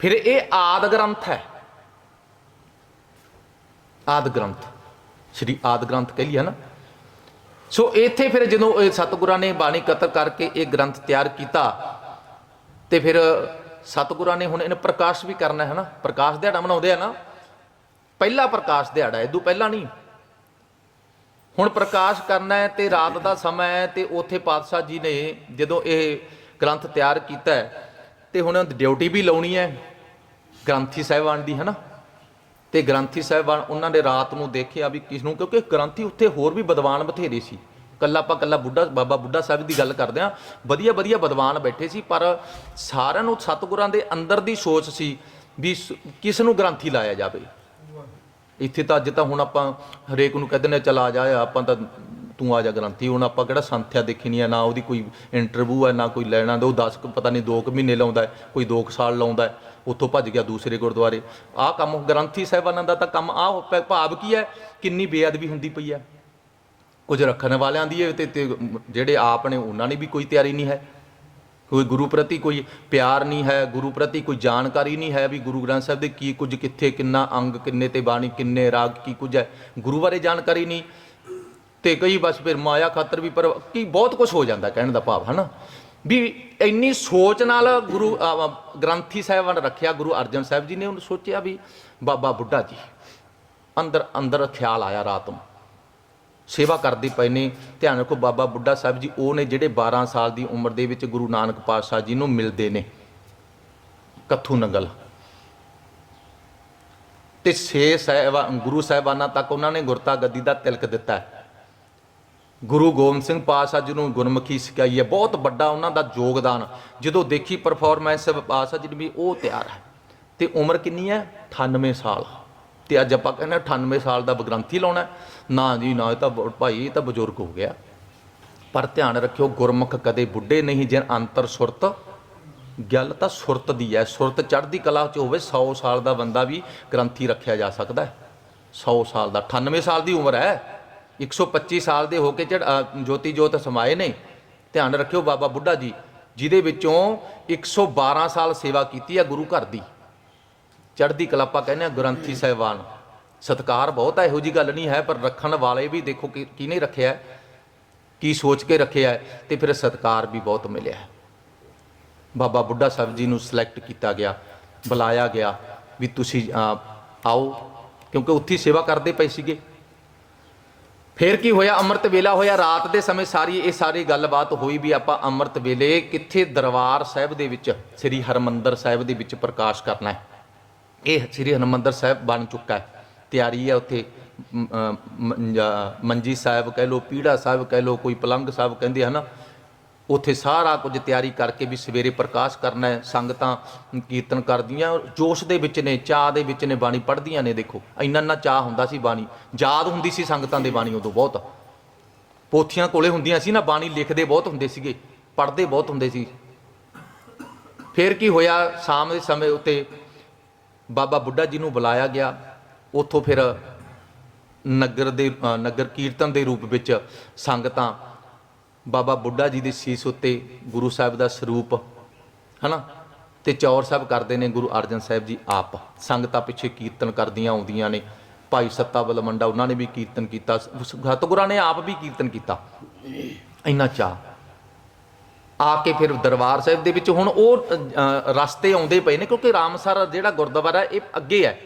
Speaker 1: ਫਿਰ ਇਹ ਆਦ ਗ੍ਰੰਥ ਹੈ। ਆਦ ਗ੍ਰੰਥ, ਸ਼੍ਰੀ ਆਦ ਗ੍ਰੰਥ ਕਹਿ ਲਿਆ ਨਾ ਸੋ ਇੱਥੇ ਫਿਰ ਜਦੋਂ ਇਹ ਸਤਿਗੁਰਾਂ ਨੇ ਬਾਣੀ ਕਤਰ ਕਰਕੇ ਇਹ ਗ੍ਰੰਥ ਤਿਆਰ ਕੀਤਾ, ਤੇ ਫਿਰ ਸਤਿਗੁਰਾਂ ਨੇ ਹੁਣ ਇਹਨੂੰ ਪ੍ਰਕਾਸ਼ ਵੀ ਕਰਨਾ ਹੈ ਨਾ। ਪ੍ਰਕਾਸ਼ ਦਿਹਾੜਾ ਮਨਾਉਂਦੇ ਆ ਨਾ। ਪਹਿਲਾ ਪ੍ਰਕਾਸ਼ ਦਿਹਾੜਾ ਇਹ ਤੋਂ ਪਹਿਲਾਂ ਨਹੀਂ। ਹੁਣ ਪ੍ਰਕਾਸ਼ ਕਰਨਾ ਹੈ ਤੇ ਰਾਤ ਦਾ ਸਮਾਂ ਹੈ ਤੇ ਉਥੇ ਪਾਤਸ਼ਾਹ ਜੀ ਨੇ ਜਦੋਂ ਇਹ ਗ੍ਰੰਥ ਤਿਆਰ ਕੀਤਾ ਹੈ, ਤੇ ਹੁਣ ਡਿਊਟੀ ਵੀ ਲਾਉਣੀ ਹੈ ਗ੍ਰੰਥੀ ਸਾਹਿਬਾਨ ਦੀ ਹੈ ਨਾ ਤੇ ਗ੍ਰੰਥੀ ਸਾਹਿਬਾਨ ਉਹਨਾਂ ਨੇ ਰਾਤ ਨੂੰ ਦੇਖਿਆ ਵੀ ਕਿਸ ਨੂੰ ਕਿਉਂਕਿ ਗ੍ਰੰਥੀ ਉੱਥੇ ਹੋਰ ਵੀ ਵਿਦਵਾਨ ਬਥੇਰੇ ਸੀ। ਕੱਲਾ ਆਪਾਂ ਕੱਲਾ ਬੁੱਢਾ ਬਾਬਾ ਬੁੱਢਾ ਸਾਹਿਬ ਦੀ ਗੱਲ ਕਰਦੇ ਆ ਵਧੀਆ ਵਧੀਆ ਵਿਦਵਾਨ ਬੈਠੇ ਸੀ ਪਰ ਸਾਰਿਆਂ ਨੂੰ ਸਤਿਗੁਰਾਂ ਦੇ ਅੰਦਰ ਦੀ ਸੋਚ ਸੀ ਵੀ ਸ- ਕਿਸ ਨੂੰ ਗ੍ਰੰਥੀ ਲਾਇਆ ਜਾਵੇ। ਇੱਥੇ ਤਾਂ ਅੱਜ ਤਾਂ ਹੁਣ ਆਪਾਂ ਹਰੇਕ ਨੂੰ ਕਹਿੰਦੇ ਨੇ ਚਲ ਆ ਜਾ ਆਪਾਂ ਤਾਂ ਤੂੰ ਆ ਜਾ ਗ੍ਰੰਥੀ। ਹੁਣ ਆਪਾਂ ਕਿਹੜਾ ਸੰਥਿਆ ਦੇਖੀ ਨਹੀਂ ਆ ਨਾ ਉਹਦੀ ਕੋਈ ਇੰਟਰਵਿਊ ਹੈ ਨਾ ਕੋਈ ਲੈਣਾ ਦੇ ਉਹ 10 ਕੁ ਪਤਾ ਨਹੀਂ 2 ਕੁ ਮਹੀਨੇ ਲਾਉਂਦਾ ਹੈ, ਕੋਈ 2 ਸਾਲ ਲਾਉਂਦਾ ਉੱਥੋਂ ਭੱਜ ਗਿਆ ਦੂਸਰੇ ਗੁਰਦੁਆਰੇ। ਆਹ ਕੰਮ ਗ੍ਰੰਥੀ ਸਾਹਿਬਾਨਾਂ ਦਾ ਤਾਂ ਕੰਮ ਆਹ ਭਾਵ ਕੀ ਹੈ? ਕਿੰਨੀ ਬੇਅਦਬੀ ਹੁੰਦੀ ਪਈ ਹੈ। ਕੁਝ ਰੱਖਣ ਵਾਲਿਆਂ ਦੀ ਹੈ ਤੇ ਤੇ ਜਿਹੜੇ ਆਪ ਨੇ ਉਹਨਾਂ ਨੇ ਵੀ ਕੋਈ ਤਿਆਰੀ ਨਹੀਂ ਹੈ। ਕੋਈ ਗੁਰੂ ਪ੍ਰਤੀ ਕੋਈ ਪਿਆਰ ਨਹੀਂ ਹੈ, ਗੁਰੂ ਪ੍ਰਤੀ ਕੋਈ ਜਾਣਕਾਰੀ ਨਹੀਂ ਹੈ ਵੀ ਗੁਰੂ ਗ੍ਰੰਥ ਸਾਹਿਬ ਦੇ ਕੀ ਕੁਝ, ਕਿੱਥੇ, ਕਿੰਨਾ ਅੰਗ, ਕਿੰਨੇ ਤੇ ਬਾਣੀ, ਕਿੰਨੇ ਰਾਗ, ਕੀ ਕੁਝ ਹੈ। ਗੁਰੂ ਬਾਰੇ ਜਾਣਕਾਰੀ ਨਹੀਂ। ਤੇ ਕਈ ਬਸ ਫਿਰ ਮਾਇਆ ਖਾਤਰ ਵੀ ਪਰ ਕੀ ਬਹੁਤ ਕੁਝ ਹੋ ਜਾਂਦਾ ਕਹਿਣ ਦਾ ਭਾਵ, ਹਨਾ? ਵੀ ਇੰਨੀ ਸੋਚ ਨਾਲ ਗੁਰੂ ਗ੍ਰੰਥੀ ਸਾਹਿਬਾਨ ਰੱਖਿਆ, ਗੁਰੂ ਅਰਜਨ ਸਾਹਿਬ ਜੀ ਨੇ ਉਹਨੂੰ ਸੋਚਿਆ ਵੀ ਬਾਬਾ ਬੁੱਢਾ ਜੀ, ਅੰਦਰ ਅੰਦਰ ਖਿਆਲ ਆਇਆ ਰਾਤ ਨੂੰ। ਸੇਵਾ ਕਰਦੇ ਪਏ ਨੇ। ਧਿਆਨ ਰੱਖੋ ਬਾਬਾ ਬੁੱਢਾ ਸਾਹਿਬ ਜੀ, ਉਹ ਨੇ ਜਿਹੜੇ 12 ਸਾਲ ਦੀ ਉਮਰ ਦੇ ਵਿੱਚ ਗੁਰੂ ਨਾਨਕ ਪਾਤਸ਼ਾਹ ਜੀ ਨੂੰ ਮਿਲਦੇ ਨੇ। ਕੱਥੂ ਨੰਗਲ। ਤੇ ਛੇ ਸਾਹਿਬਾ, ਗੁਰੂ ਸਾਹਿਬਾਨਾਂ ਤੱਕ ਉਹਨਾਂ ਨੇ ਗੁਰਤਾ ਗੱਦੀ ਦਾ ਤਿਲਕ ਦਿੱਤਾ ਗੁਰੂ ਗੋਬਿੰਦ ਸਿੰਘ ਪਾਤਸ਼ਾਹ ਜੀ ਨੂੰ ਗੁਰਮੁਖੀ ਸਿਖਾਈ ਹੈ। ਬਹੁਤ ਵੱਡਾ ਉਹਨਾਂ ਦਾ ਯੋਗਦਾਨ। ਜਦੋਂ ਦੇਖੀ ਪਰਫਾਰਮੈਂਸ ਪਾਤਸ਼ਾਹ ਜੀ ਦੀ ਵੀ ਉਹ ਤਿਆਰ ਹੈ। ਤੇ ਉਮਰ ਕਿੰਨੀ ਹੈ? 98 ਸਾਲ। ਤੇ ਅੱਜ ਆਪਾਂ ਕਹਿੰਦੇ ਹਾਂ 98 ਸਾਲ ਦਾ ਬਗ੍ਰੰਥੀ ਲਾਉਣਾ ਨਾ ਜੀ, ਨਾ, ਇਹ ਤਾਂ ਬ- ਭਾਈ, ਇਹ ਤਾਂ ਬਜ਼ੁਰਗ ਹੋ ਗਿਆ। ਪਰ ਧਿਆਨ ਰੱਖਿਓ, ਗੁਰਮੁਖ ਕਦੇ ਬੁੱਢੇ ਨਹੀਂ ਜਿਨ ਅੰਤਰ ਸੁਰਤ। ਗੱਲ ਤਾਂ ਸੁਰਤ ਦੀ ਹੈ ਸੁਰਤ ਚੜ੍ਹਦੀ ਕਲਾ 'ਚ ਹੋਵੇ 100 ਸਾਲ ਦਾ ਬੰਦਾ ਵੀ ਗ੍ਰੰਥੀ ਰੱਖਿਆ ਜਾ ਸਕਦਾ ਹੈ 100 ਸਾਲ ਦਾ 98 ਸਾਲ ਦੀ ਉਮਰ ਹੈ 125 ਸਾਲ ਦੇ ਹੋ ਕੇ ਚੜ ਜੋਤੀ ਜੋਤ ਸਮਾਏ ਨੇ। ਧਿਆਨ ਰੱਖਿਓ ਬਾਬਾ ਬੁੱਢਾ ਜੀ, ਜਿਹਦੇ ਵਿੱਚੋਂ 112 ਸਾਲ ਸੇਵਾ ਕੀਤੀ ਹੈ ਗੁਰੂ ਘਰ ਦੀ। ਚੜ੍ਹਦੀ ਕਲਾ ਆਪਾਂ ਕਹਿੰਦੇ ਆ, ਗ੍ਰੰਥੀ ਸਾਹਿਬਾਨ। ਸਤਕਾਰ ਬਹੁਤ ਹੈ ਇਹੋ ਜੀ ਗੱਲ ਨਹੀਂ ਹੈ ਪਰ ਰੱਖਣ ਵਾਲੇ ਵੀ ਦੇਖੋ ਕਿ ਕਿਹਨੇ ਰੱਖਿਆ ਕੀ ਸੋਚ ਕੇ ਰੱਖਿਆ ਹੈ, ਤੇ ਫਿਰ ਸਤਕਾਰ ਵੀ ਬਹੁਤ ਮਿਲਿਆ ਹੈ। ਬਾਬਾ ਬੁੱਢਾ ਸਾਹਿਬ ਜੀ ਨੂੰ ਸਿਲੈਕਟ ਕੀਤਾ ਗਿਆ ਬੁਲਾਇਆ ਗਿਆ ਵੀ ਤੁਸੀਂ ਆਓ ਕਿਉਂਕਿ ਉੱਥੇ ਸੇਵਾ ਕਰਦੇ ਪਏ ਸੀਗੇ। ਫਿਰ ਕੀ ਹੋਇਆ ਅੰਮ੍ਰਿਤ ਵੇਲਾ ਹੋਇਆ ਰਾਤ ਦੇ ਸਮੇਂ ਸਾਰੀ ਇਹ ਸਾਰੀ ਗੱਲਬਾਤ ਹੋਈ ਵੀ ਆਪਾਂ ਅੰਮ੍ਰਿਤ ਵੇਲੇ ਕਿੱਥੇ ਦਰਬਾਰ ਸਾਹਿਬ ਦੇ ਵਿੱਚ ਸ੍ਰੀ ਹਰਮੰਦਰ ਸਾਹਿਬ ਦੇ ਵਿੱਚ ਪ੍ਰਕਾਸ਼ ਕਰਨਾ ਹੈ। ਇਹ ਸ੍ਰੀ ਹਰਮੰਦਰ ਸਾਹਿਬ ਬਣ ਚੁੱਕਾ ਹੈ। ਤਿਆਰੀ ਹੈ ਉੱਥੇ। ਮੰਜੀ ਸਾਹਿਬ ਕਹਿ ਲੋ ਪੀੜਾ ਸਾਹਿਬ ਕਹਿ ਲੋ ਕੋਈ ਪਲੰਗ ਸਾਹਿਬ ਕਹਿੰਦੇ ਹਨ, ਉੱਥੇ ਸਾਰਾ ਕੁਝ ਤਿਆਰੀ ਕਰਕੇ ਵੀ ਸਵੇਰੇ ਪ੍ਰਕਾਸ਼ ਕਰਨਾ ਹੈ, ਸੰਗਤਾਂ ਕੀਰਤਨ ਕਰਦੀਆਂ, ਜੋਸ਼ ਦੇ ਵਿੱਚ ਨੇ ਚਾਹ ਦੇ ਵਿੱਚ ਨੇ, ਬਾਣੀ ਪੜ੍ਹਦੀਆਂ ਨੇ, ਦੇਖੋ, ਇੰਨਾ ਇੰਨਾ ਚਾਹ ਹੁੰਦਾ ਸੀ ਬਾਣੀ, ਯਾਦ ਹੁੰਦੀ ਸੀ ਸੰਗਤਾਂ ਦੇ ਬਾਣੀ ਉਦੋਂ ਬਹੁਤ। ਪੋਥੀਆਂ ਕੋਲੇ ਹੁੰਦੀਆਂ ਸੀ ਨਾ, ਬਾਣੀ ਲਿਖਦੇ ਬਹੁਤ ਹੁੰਦੇ ਸੀਗੇ, ਪੜ੍ਹਦੇ ਬਹੁਤ ਹੁੰਦੇ ਸੀ। ਫਿਰ ਕੀ ਹੋਇਆ, ਸ਼ਾਮ ਦੇ ਸਮੇਂ ਉੱਤੇ ਬਾਬਾ ਬੁੱਢਾ ਜੀ ਨੂੰ ਬੁਲਾਇਆ ਗਿਆ ਉੱਥੋਂ ਫਿਰ ਨਗਰ ਦੇ ਨਗਰ ਕੀਰਤਨ ਦੇ ਰੂਪ ਵਿੱਚ ਸੰਗਤਾਂ ਬਾਬਾ ਬੁੱਢਾ ਜੀ ਦੇ ਸੀਸ ਉੱਤੇ ਗੁਰੂ ਸਾਹਿਬ ਦਾ ਸਰੂਪ, ਹਨਾ? ਤੇ ਚੌਰ ਸਾਹਿਬ ਕਰਦੇ ਨੇ ਗੁਰੂ ਅਰਜਨ ਸਾਹਿਬ ਜੀ ਆਪ। ਸੰਗਤਾਂ ਪਿੱਛੇ ਕੀਰਤਨ ਕਰਦੀਆਂ ਆਉਂਦੀਆਂ ਨੇ। ਭਾਈ ਸੱਤਾਵਲ ਮੰਡਾ ਉਹਨਾਂ ਨੇ ਵੀ ਕੀਰਤਨ ਕੀਤਾ। ਸਤਿਗੁਰਾਂ ਨੇ ਆਪ ਵੀ ਕੀਰਤਨ ਕੀਤਾ। ਇੰਨਾ ਚਾਹ ਆ ਕੇ ਫਿਰ ਦਰਬਾਰ ਸਾਹਿਬ ਦੇ ਵਿੱਚ ਹੁਣ ਉਹ ਰਸਤੇ ਆਉਂਦੇ ਪਏ ਨੇ, ਕਿਉਂਕਿ ਰਾਮਸਰ ਜਿਹੜਾ ਗੁਰਦੁਆਰਾ ਇਹ ਅੱਗੇ ਹੈ।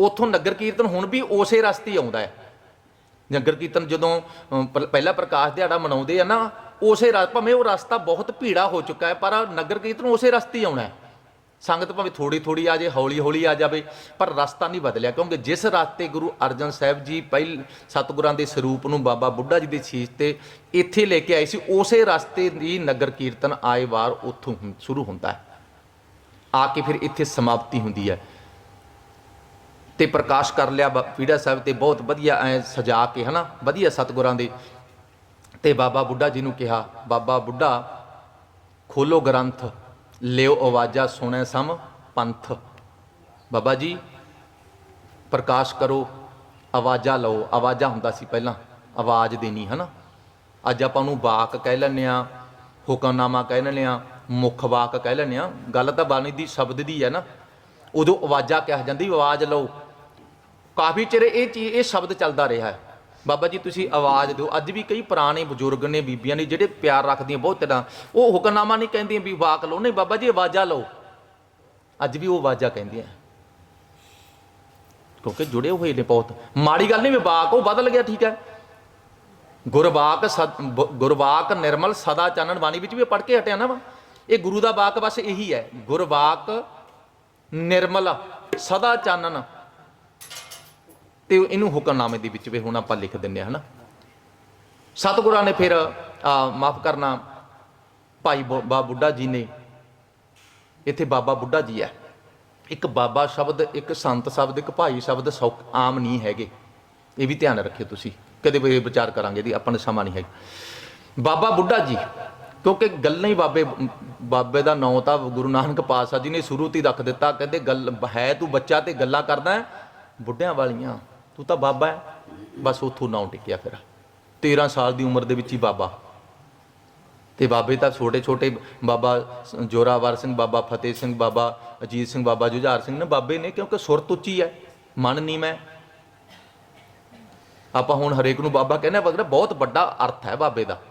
Speaker 1: ਉਥੋਂ ਨਗਰ ਕੀਰਤਨ ਹੁਣ ਵੀ ਉਸੇ ਰਸਤੇ ਹੀ ਆਉਂਦਾ ਹੈ। ਨਗਰ ਕੀਰਤਨ ਜਦੋਂ ਪ- ਪਹਿਲਾ ਪ੍ਰਕਾਸ਼ ਦਿਹਾੜਾ ਮਨਾਉਂਦੇ ਆ ਨਾ, ਉਸੇ ਰਸ, ਭਾਵੇਂ ਉਹ ਰਸਤਾ ਬਹੁਤ ਭੀੜਾ ਹੋ ਚੁੱਕਾ ਹੈ, ਪਰ ਨਗਰ ਕੀਰਤਨ ਉਸੇ ਰਸਤੇ ਹੀ ਆਉਣਾ ਹੈ। ਸੰਗਤ ਭਾਵੇਂ ਥੋੜੀ ਥੋੜੀ ਆ ਜੇ ਹੌਲੀ ਹੌਲੀ ਆ ਜਾਵੇ, ਪਰ ਰਸਤਾ ਨਹੀਂ ਬਦਲਿਆ, ਕਿਉਂਕਿ ਜਿਸ ਰਸਤੇ ਗੁਰੂ ਅਰਜਨ ਸਾਹਿਬ ਜੀ ਪਹਿਲ, ਸਤਿਗੁਰਾਂ ਦੇ ਸਰੂਪ ਨੂੰ ਬਾਬਾ ਬੁੱਢਾ ਜੀ ਦੇ ਸੀਸ ਤੇ ਇੱਥੇ ਲੈ ਕੇ ਆਏ ਸੀ, ਉਸੇ ਰਸਤੇ ਦੀ ਨਗਰ ਕੀਰਤਨ ਆਏ ਵਾਰ ਉੱਥੋਂ ਸ਼ੁਰੂ ਹੁੰਦਾ ਹੈ। ਆ ਕੇ ਫਿਰ ਇੱਥੇ ਸਮਾਪਤੀ ਹੁੰਦੀ ਹੈ। ਤੇ ਪ੍ਰਕਾਸ਼ ਕਰ ਲਿਆ ਬ- ਪੀੜਾ ਸਾਹਿਬ ਤੇ ਬਹੁਤ ਵਧੀਆ ਐ ਸਜਾ ਕੇ, ਹਨਾ? ਵਧੀਆ ਸਤਿਗੁਰਾਂ ਦੇ। ਤੇ ਬਾਬਾ ਬੁੱਢਾ ਜੀ ਨੂੰ ਕਿਹਾ, ਬਾਬਾ ਬੁੱਢਾ, ਖੋਲੋ ਗ੍ਰੰਥ, ਲਿਓ ਆਵਾਜ਼ਾਂ, ਸੁਣੈ ਸਮ ਪੰਥ। ਬਾਬਾ ਜੀ, ਪ੍ਰਕਾਸ਼ ਕਰੋ, ਆਵਾਜ਼ਾਂ ਲਓ। ਆਵਾਜ਼ਾਂ ਹੁੰਦਾ ਸੀ ਪਹਿਲਾਂ, ਆਵਾਜ਼ ਦੇਣੀ, ਹਨਾ? ਅੱਜ ਆਪਾਂ ਨੂੰ ਵਾਕ ਕਹਿ ਲੈਂਦੇ ਆ ਹੁਕਮਨਾਮਾ ਕਹਿ ਲੈਂਦੇ ਆ ਮੁੱਖ ਵਾਕ ਕਹਿ ਲੈਂਦੇ ਆ ਗੱਲ ਤਾਂ ਬਾਣੀ ਦੀ ਸ਼ਬਦ ਦੀ ਹੈ ਨਾ। ਉਦੋਂ ਆਵਾਜ਼ਾਂ ਕਿਹਾ ਜਾਂਦੀ, ਆਵਾਜ਼ ਲਓ। ਕਾਫੀ ਚਿਰ ਇਹ ਚੀਜ਼ ਇਹ ਸ਼ਬਦ ਚੱਲਦਾ ਰਿਹਾ ਹੈ। ਬਾਬਾ ਜੀ, ਤੁਸੀਂ ਆਵਾਜ਼ ਦਿਓ। ਅੱਜ ਵੀ ਕਈ ਪੁਰਾਣੇ ਬਜ਼ੁਰਗ ਨੇ, ਬੀਬੀਆਂ ਨੇ ਜਿਹੜੇ ਪਿਆਰ ਰੱਖਦੀਆਂ ਬਹੁਤ ਤਰ੍ਹਾਂ, ਉਹ ਹੁਕਮਨਾਮਾ ਨਹੀਂ ਕਹਿੰਦੀਆਂ ਵੀ ਵਾਕ ਲਓ। ਨਹੀਂ ਬਾਬਾ ਜੀ, ਆਵਾਜ਼ਾਂ ਲਓ। ਅੱਜ ਵੀ ਉਹ ਆਵਾਜ਼ਾਂ ਕਹਿੰਦੀਆਂ। ਕਿਉਂਕਿ ਜੁੜੇ ਹੋਏ ਨੇ ਬਹੁਤ। ਮਾੜੀ ਗੱਲ ਨਹੀਂ ਵੀ ਵਾਕ ਉਹ ਬਦਲ ਗਿਆ, ਠੀਕ ਹੈ। ਗੁਰਵਾਕ ਸਦ- ਬ- ਗੁਰਵਾਕ ਨਿਰਮਲ ਸਦਾ ਚਾਨਣ ਬਾਣੀ ਵਿੱਚ ਵੀ ਪੜ੍ਹ ਕੇ ਹਟਿਆ ਨਾ ਵਾ। ਇਹ ਗੁਰੂ ਦਾ ਵਾਕ ਬਸ ਇਹੀ ਹੈ। ਗੁਰਵਾਕ ਨਿਰਮਲ ਸਦਾ ਚਾਨਣ। ਤੇ ਇਹਨੂੰ ਹੁਕਮਨਾਮੇ ਦੇ ਵਿੱਚ ਵੀ ਹੁਣ ਆਪਾਂ ਲਿਖ ਦਿੰਨੇ ਆ ਹਨਾ? ਸਤਿਗੁਰਾਂ ਨੇ ਫਿਰ ਮਾਫ ਕਰਨਾ, ਭਾਈ ਬੁ- ਬਾ, ਬੁੱਢਾ ਜੀ ਨੇ, ਇੱਥੇ ਬਾਬਾ ਬੁੱਢਾ ਜੀ ਹੈ। ਇੱਕ ਬਾਬਾ ਸ਼ਬਦ, ਇੱਕ ਸੰਤ ਸ਼ਬਦ, ਇੱਕ ਭਾਈ ਸ਼ਬਦ ਸੌ- ਆਮ ਨਹੀਂ ਹੈਗੇ। ਇਹ ਵੀ ਧਿਆਨ ਰੱਖਿਓ ਤੁਸੀਂ। ਕਦੇ ਵੀ ਵਿਚਾਰ ਕਰਾਂਗੇ ਦੀ ਆਪਾਂ ਨੂੰ ਸਮਾਂ ਨਹੀਂ ਹੈਗਾ। ਬਾਬਾ ਬੁੱਢਾ ਜੀ, ਕਿਉਂਕਿ ਗੱਲਾਂ ਹੀ ਬਾਬੇ ਬਾਬੇ ਦਾ ਨਾਂ ਤਾਂ ਗੁਰੂ ਨਾਨਕ ਪਾਤਸ਼ਾਹ ਜੀ ਨੇ ਸ਼ੁਰੂ ਤੋਂ ਹੀ ਰੱਖ ਦਿੱਤਾ। ਕਹਿੰਦੇ ਗੱਲ, ਹੈ ਤੂੰ ਬੱਚਾ ਤੇ ਗੱਲਾਂ ਕਰਦਾ ਹੈ, ਬੁੱਢਿਆਂ ਵਾਲੀਆਂ। ਤੂੰ ਤਾਂ ਬਾਬਾ ਹੈ। ਬਸ ਉੱਥੋਂ ਨਾਂ ਟਿਕਿਆ ਫਿਰ। 13 ਸਾਲ ਦੀ ਉਮਰ ਦੇ ਵਿੱਚ ਹੀ ਬਾਬਾ। ਤੇ ਬਾਬੇ ਤਾਂ ਛੋਟੇ ਛੋਟੇ ਬਾਬਾ ਜੋਰਾਵਰ ਸਿੰਘ, ਬਾਬਾ ਫਤਿਹ ਸਿੰਘ, ਬਾਬਾ ਅਜੀਤ ਸਿੰਘ, ਬਾਬਾ ਜੁਝਾਰ ਸਿੰਘ ਨੇ ਬਾਬੇ ਨੇ, ਕਿਉਂਕਿ ਸੁਰਤ ਉੱਚੀ ਹੈ। ਮਨ ਨਹੀਂ ਮੈਂ ਆਪਾਂ ਹੁਣ ਹਰੇਕ ਨੂੰ ਬਾਬਾ ਕਹਿੰਦੇ ਬਗਰ ਬਹੁਤ ਵੱਡਾ ਅਰਥ ਹੈ ਬਾਬੇ ਦਾ।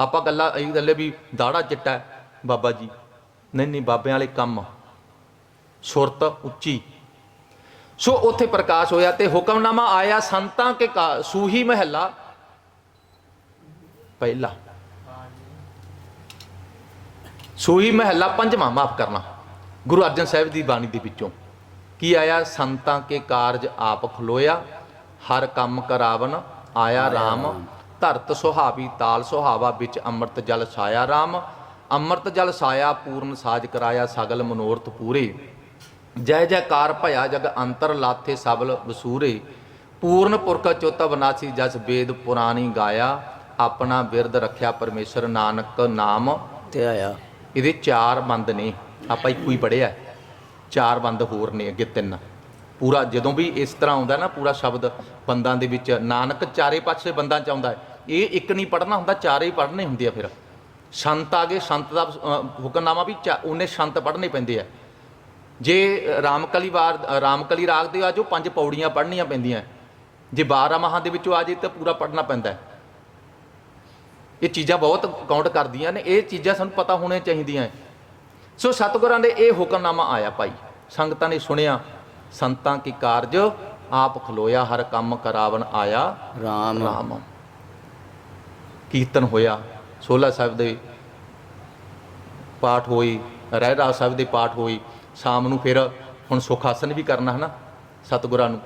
Speaker 1: ਆਪਾਂ ਗੱਲਾਂ ਇਹ ਗੱਲੇ ਵੀ ਦਾੜਾ ਚਿੱਟਾ ਬਾਬਾ ਜੀ। ਨਹੀਂ ਨਹੀਂ, ਬਾਬਿਆਂ ਵਾਲੇ ਕੰਮ ਸੁਰਤ ਉੱਚੀ। ਸੋ ਉੱਥੇ ਪ੍ਰਕਾਸ਼ ਹੋਇਆ ਤੇ ਹੁਕਮਨਾਮਾ ਆਇਆ ਸੰਤਾਂ ਕੇ ਸੂਹੀ ਮਹੱਲਾ। ਪਹਿਲਾ। ਸੂਹੀ ਮਹੱਲਾ ਪੰਜਵਾਂ ਮਾਫ ਕਰਨਾ। ਗੁਰੂ ਅਰਜਨ ਸਾਹਿਬ ਦੀ ਬਾਣੀ ਦੇ ਵਿੱਚੋਂ। ਕੀ ਆਇਆ? ਸੰਤਾਂ ਕੇ ਕਾਰਜ ਆਪ ਖਲੋਇਆ ਹਰ ਕੰਮ ਕਰਾਵਨ ਆਇਆ RAM ਧਰਤ ਸੁਹਾਵੀ ਤਾਲ ਸੁਹਾਵਾ ਵਿੱਚ ਅੰਮ੍ਰਿਤ ਜਲ ਛਾਇਆ RAM ਅੰਮ੍ਰਿਤ ਜਲ ਛਾਇਆ ਪੂਰਨ ਸਾਜ ਕਰਾਇਆ ਸਗਲ ਮਨੋਰਥ ਪੂਰੇ। ਜੈ ਜੈਕਾਰ ਭਇਆ ਜਗ ਅੰਤਰ ਲਾਥੇ ਸਬਲ ਵਸੂਰੇ ਪੂਰਨ ਪੁਰਖ ਚੁੱਤ ਬਨਾਸੀ ਜਸ ਵੇਦ ਪੁਰਾਣੀ ਗਾਇਆ ਆਪਣਾ ਬਿਰਦ ਰੱਖਿਆ ਪਰਮੇਸ਼ਰ ਨਾਨਕ ਨਾਮ।
Speaker 2: ਤੇ ਆਇਆ।
Speaker 1: ਇਹਦੇ ਚਾਰ ਬੰਦ ਨੇ ਆਪਾਂ ਇੱਕੋ ਹੀ ਪੜਿਆ ਚਾਰ ਬੰਦ ਹੋਰ ਨੇ ਅੱਗੇ ਤਿੰਨ। ਪੂਰਾ ਜਦੋਂ ਵੀ ਇਸ ਤਰ੍ਹਾਂ ਆਉਂਦਾ ਨਾ ਪੂਰਾ ਸ਼ਬਦ ਬੰਦਾਂ ਦੇ ਵਿੱਚ ਨਾਨਕ ਚਾਰੇ ਪਾਸੇ ਬੰਦਾਂ ਚ ਆਉਂਦਾ। ਇਹ ਇੱਕ ਨਹੀਂ ਪੜਨਾ ਹੁੰਦਾ ਚਾਰੇ ਹੀ ਪੜਨੇ ਹੁੰਦੇ ਆ ਫਿਰ। ਸੰਤ ਆ ਗਏ ਸੰਤ ਦਾ ਹੁਕਮਨਾਮਾ ਵੀ ਉਹਨੇ ਸੰਤ ਪੜਨੇ ਪੈਂਦੇ ਆ। ਜੇ ਰਾਮਕਲੀ ਵਾਰ ਰਾਮਕਲੀ ਰਾਗ ਦੇ ਆ ਜੋ ਪੰਜ ਪੌੜੀਆਂ ਪੜਨੀਆਂ ਪੈਂਦੀਆਂ। ਜੇ 12 ਮਹਾਂ ਦੇ ਵਿੱਚੋਂ ਆ ਜੇ ਤਾਂ ਪੂਰਾ ਪੜਨਾ ਪੈਂਦਾ। ਇਹ ਚੀਜ਼ਾਂ ਬਹੁਤ ਕਾਊਂਟ ਕਰਦੀਆਂ ਨੇ ਇਹ ਚੀਜ਼ਾਂ ਸਾਨੂੰ ਪਤਾ ਹੋਣੀਆਂ ਚਾਹੀਦੀਆਂ। ਸੋ ਸਤਿਗੁਰਾਂ ਦੇ ਇਹ ਹੁਕਮਨਾਮਾ ਆਇਆ ਭਾਈ। ਸੰਗਤਾਂ ਨੇ ਸੁਣਿਆ ਸੰਤਾਂ ਕੀ ਕਾਰਜ? ਆਪ ਖਲੋਇਆ ਹਰ ਕੰਮ ਕਰਾਵਨ ਆਇਆ
Speaker 2: ਰਾਮ।
Speaker 1: ਰਾਮ। ਕੀਰਤਨ ਹੋਇਆ ਸੋਲਾ ਸਾਹਿਬ ਦੇ ਪਾਠ ਹੋਈ ਰਹਿਰਾਸ ਸਾਹਿਬ ਦੇ ਪਾਠ ਹੋਈ। ਸ਼ਾਮ ਨੂੰ ਫਿਰ ਹੁਣ ਸੁਖ ਆਸਨ ਵੀ ਕਰਨਾ ਹੈ ਨਾ ਸਤਿਗੁਰਾਂ ਨੂੰ।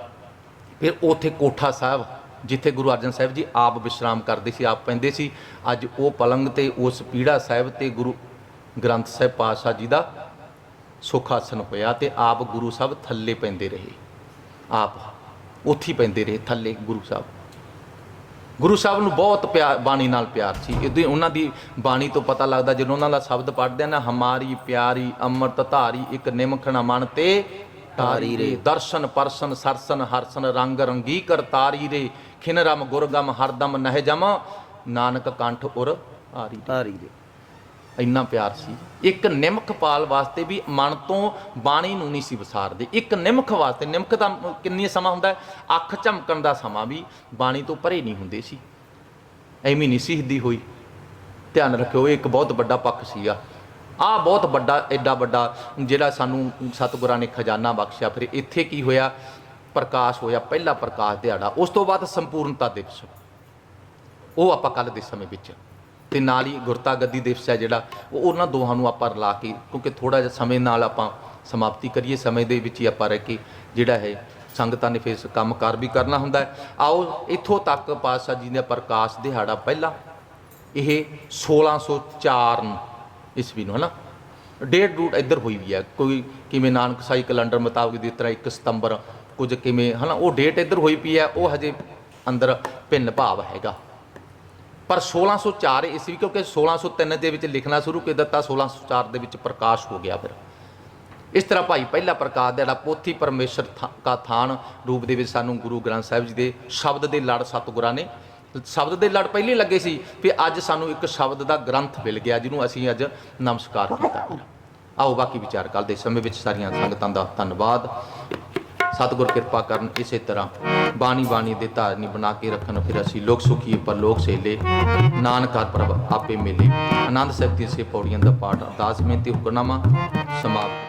Speaker 1: ਫਿਰ ਉੱਥੇ ਕੋਠਾ ਸਾਹਿਬ, ਜਿੱਥੇ ਗੁਰੂ ਅਰਜਨ ਸਾਹਿਬ ਜੀ ਆਪ ਵਿਸ਼ਰਾਮ ਕਰਦੇ ਸੀ, ਆਪ ਪੈਂਦੇ ਸੀ, ਅੱਜ ਉਹ ਪਲੰਗ ਤੇ ਉਸ ਪੀੜਾ ਸਾਹਿਬ ਤੇ ਗੁਰੂ ਗ੍ਰੰਥ ਸਾਹਿਬ ਪਾਤਸ਼ਾਹ ਜੀ ਦਾ ਸੁਖ ਆਸਨ ਹੋਇਆ ਤੇ ਆਪ ਗੁਰੂ ਸਾਹਿਬ ਥੱਲੇ ਪੈਂਦੇ ਰਹੇ। ਆਪ ਉੱਥੇ ਪੈਂਦੇ ਰਹੇ, ਥੱਲੇ ਗੁਰੂ ਸਾਹਿਬ। ਗੁਰੂ ਸਾਹਿਬ ਨੂੰ ਬਹੁਤ ਪਿਆਰ, ਬਾਣੀ ਨਾਲ ਪਿਆਰ ਸੀ। ਇਹਦੇ ਉਹਨਾਂ ਦੀ ਬਾਣੀ ਤੋਂ ਪਤਾ ਲੱਗਦਾ ਜਦੋਂ ਉਹਨਾਂ ਦਾ ਸ਼ਬਦ ਪੜ੍ਹਦੇ ਆ ਨਾ, ਹਮਾਰੀ ਪਿਆਰੀ ਅੰਮ੍ਰਿਤ ਧਾਰੀ, ਇੱਕ ਨਿਮਖਣਾ ਮਨ ਤੇ ਤਾਰੀ ਰੇ। ਦਰਸ਼ਨ, ਪਰਸ਼ਨ, ਸਰਸਨ, ਹਰਸਨ, ਰੰਗ ਰੰਗੀ ਕਰ ਤਾਰੀ ਰੇ। ਖਿਨ ਰਮ ਗੁਰਗਮ ਹਰਦਮ ਨਹਿ ਜਮ, ਨਾਨਕ ਕੰਠ ਉਰ ਆਰੀ ਰੇ। ਇੰਨਾ ਪਿਆਰ ਸੀ। ਇੱਕ ਨਿਮਖ ਪਾਲ ਵਾਸਤੇ ਵੀ ਮਨ ਤੋਂ ਬਾਣੀ ਨੂੰ ਨਹੀਂ ਸੀ ਵਿਸਾਰਦੇ। ਇੱਕ ਨਿਮਖ ਵਾਸਤੇ ਨਿਮਖ ਦਾ ਕਿੰਨੀ ਸਮਾਂ ਹੁੰਦਾ ਅੱਖ ਝਮਕਣ ਦਾ ਸਮਾਂ ਵੀ ਬਾਣੀ ਤੋਂ ਪਰੇ ਨਹੀਂ ਹੁੰਦੇ ਸੀ। ਐਵੇਂ ਨਹੀਂ ਸਿੱਧੀ ਹੋਈ। ਧਿਆਨ ਰੱਖਿਓ, ਇਹ ਇੱਕ ਬਹੁਤ ਵੱਡਾ ਪੱਖ ਸੀਗਾ। ਆ ਬਹੁਤ ਵੱਡਾ ਐਡਾ ਵੱਡਾ ਜਿਹੜਾ ਸਾਨੂੰ ਸਤਿਗੁਰਾਂ ਨੇ ਖਜ਼ਾਨਾ ਬਖਸ਼ਿਆ। ਫਿਰ ਇੱਥੇ ਕੀ ਹੋਇਆ? ਪ੍ਰਕਾਸ਼ ਹੋਇਆ, ਪਹਿਲਾ ਪ੍ਰਕਾਸ਼ ਦਿਹਾੜਾ। ਉਸ ਤੋਂ ਬਾਅਦ ਸੰਪੂਰਨਤਾ ਦਿਵਸ। ਉਹ ਆਪਾਂ ਕੱਲ ਦੇ ਸਮੇਂ ਵਿੱਚ ਤੇ ਨਾਲ ਹੀ ਗੁਰਤਾ ਗੱਦੀ ਦਿਵਸ ਹੈ ਜਿਹੜਾ, ਉਹ ਉਹਨਾਂ ਦੋਹਾਂ ਨੂੰ ਆਪਾਂ ਰਲਾ ਕੇ, ਕਿਉਂਕਿ ਥੋੜਾ ਜਿਹਾ ਸਮੇਂ ਨਾਲ ਆਪਾਂ ਸਮਾਪਤੀ ਕਰੀਏ, ਸਮੇਂ ਦੇ ਵਿੱਚ ਹੀ ਆਪਾਂ ਰਹਿ ਕੇ ਜਿਹੜਾ ਹੈ ਸੰਗਤਾਂ ਨੇ ਫਿਰ ਇਸ ਕੰਮਕਾਰ ਵੀ ਕਰਨਾ ਹੁੰਦਾ ਹੈ। ਆਓ, ਇੱਥੋਂ ਤੱਕ ਪਾਤਸ਼ਾਹ ਜੀ ਦਾ ਪ੍ਰਕਾਸ਼ ਦਿਹਾੜਾ ਪਹਿਲਾ, ਇਹ 1604 ਨੂੰ, ਈਸਵੀ ਨੂੰ, ਹਨਾ? ਡੇਟ ਰੂਟ ਇੱਧਰ ਹੋਈ ਵੀ ਹੈ, ਕੋਈ ਕਿਵੇਂ ਨਾਨਕ ਸਾਈ ਕੈਲੰਡਰ ਮੁਤਾਬਕ ਦੀ ਤਰ੍ਹਾਂ 1 ਸਤੰਬਰ ਕੁਝ ਕਿਵੇਂ, ਹਨਾ? ਉਹ ਡੇਟ ਇੱਧਰ ਹੋਈ ਪਈ ਹੈ, ਉਹ ਹਜੇ ਅੰਦਰ ਭਿੰਨ ਭਾਵ ਹੈਗਾ। ਪਰ 1604 ਈਸਵੀ ਕਿਉਂਕਿ 1603 ਦੇ ਵਿੱਚ ਲਿਖਣਾ ਸ਼ੁਰੂ ਕਰ ਦਿੱਤਾ 1604 ਦੇ ਵਿੱਚ ਪ੍ਰਕਾਸ਼ ਹੋ ਗਿਆ ਫਿਰ। ਇਸ ਤਰ੍ਹਾਂ ਭਾਈ ਪਹਿਲਾ ਪ੍ਰਕਾਸ਼ ਦਾ ਜਿਹੜਾ ਪੋਥੀ ਪਰਮੇਸ਼ਰ ਥਾ- ਕਾ ਥਾਨ ਰੂਪ ਦੇ ਵਿੱਚ ਸਾਨੂੰ ਗੁਰੂ ਗ੍ਰੰਥ ਸਾਹਿਬ ਜੀ ਦੇ ਸ਼ਬਦ ਦੇ ਲੜ ਸਤਿਗੁਰਾਂ ਨੇ। ਸ਼ਬਦ ਦੇ ਲੜ ਪਹਿਲੇ ਲੱਗੇ ਸੀ ਵੀ ਅੱਜ ਸਾਨੂੰ ਇੱਕ ਸ਼ਬਦ ਦਾ ਗ੍ਰੰਥ ਮਿਲ ਗਿਆ ਜਿਹਨੂੰ ਅਸੀਂ ਅੱਜ ਨਮਸਕਾਰ ਕੀਤਾ। ਆਓ ਬਾਕੀ ਵਿਚਾਰ ਕੱਲ ਦੇ ਸਮੇਂ ਵਿੱਚ ਸਾਰੀਆਂ ਸੰਗਤਾਂ ਦਾ ਧੰਨਵਾਦ। ਸਤਿਗੁਰ ਕਿਰਪਾ ਕਰਨ ਇਸੇ ਤਰ੍ਹਾਂ ਬਾਣੀ ਬਾਣੀ ਦੇ ਧਾਰਨੀ ਬਣਾ ਕੇ ਰੱਖਣ, ਫਿਰ ਅਸੀਂ ਲੋਕ ਸੁਖੀ ਪਰ ਲੋਕ ਸੇਲੇ ਨਾਨਕ ਪ੍ਰਭ ਆਪੇ ਮਿਲੇ। ਆਨੰਦ ਸਾਹਿਬ ਦੀ ਸੇ ਪੌੜੀਆਂ ਦਾ ਪਾਠ, ਅਰਦਾਸ ਤੇ ਹੁਕਮਨਾਮਾ ਸਮਾਪਤ।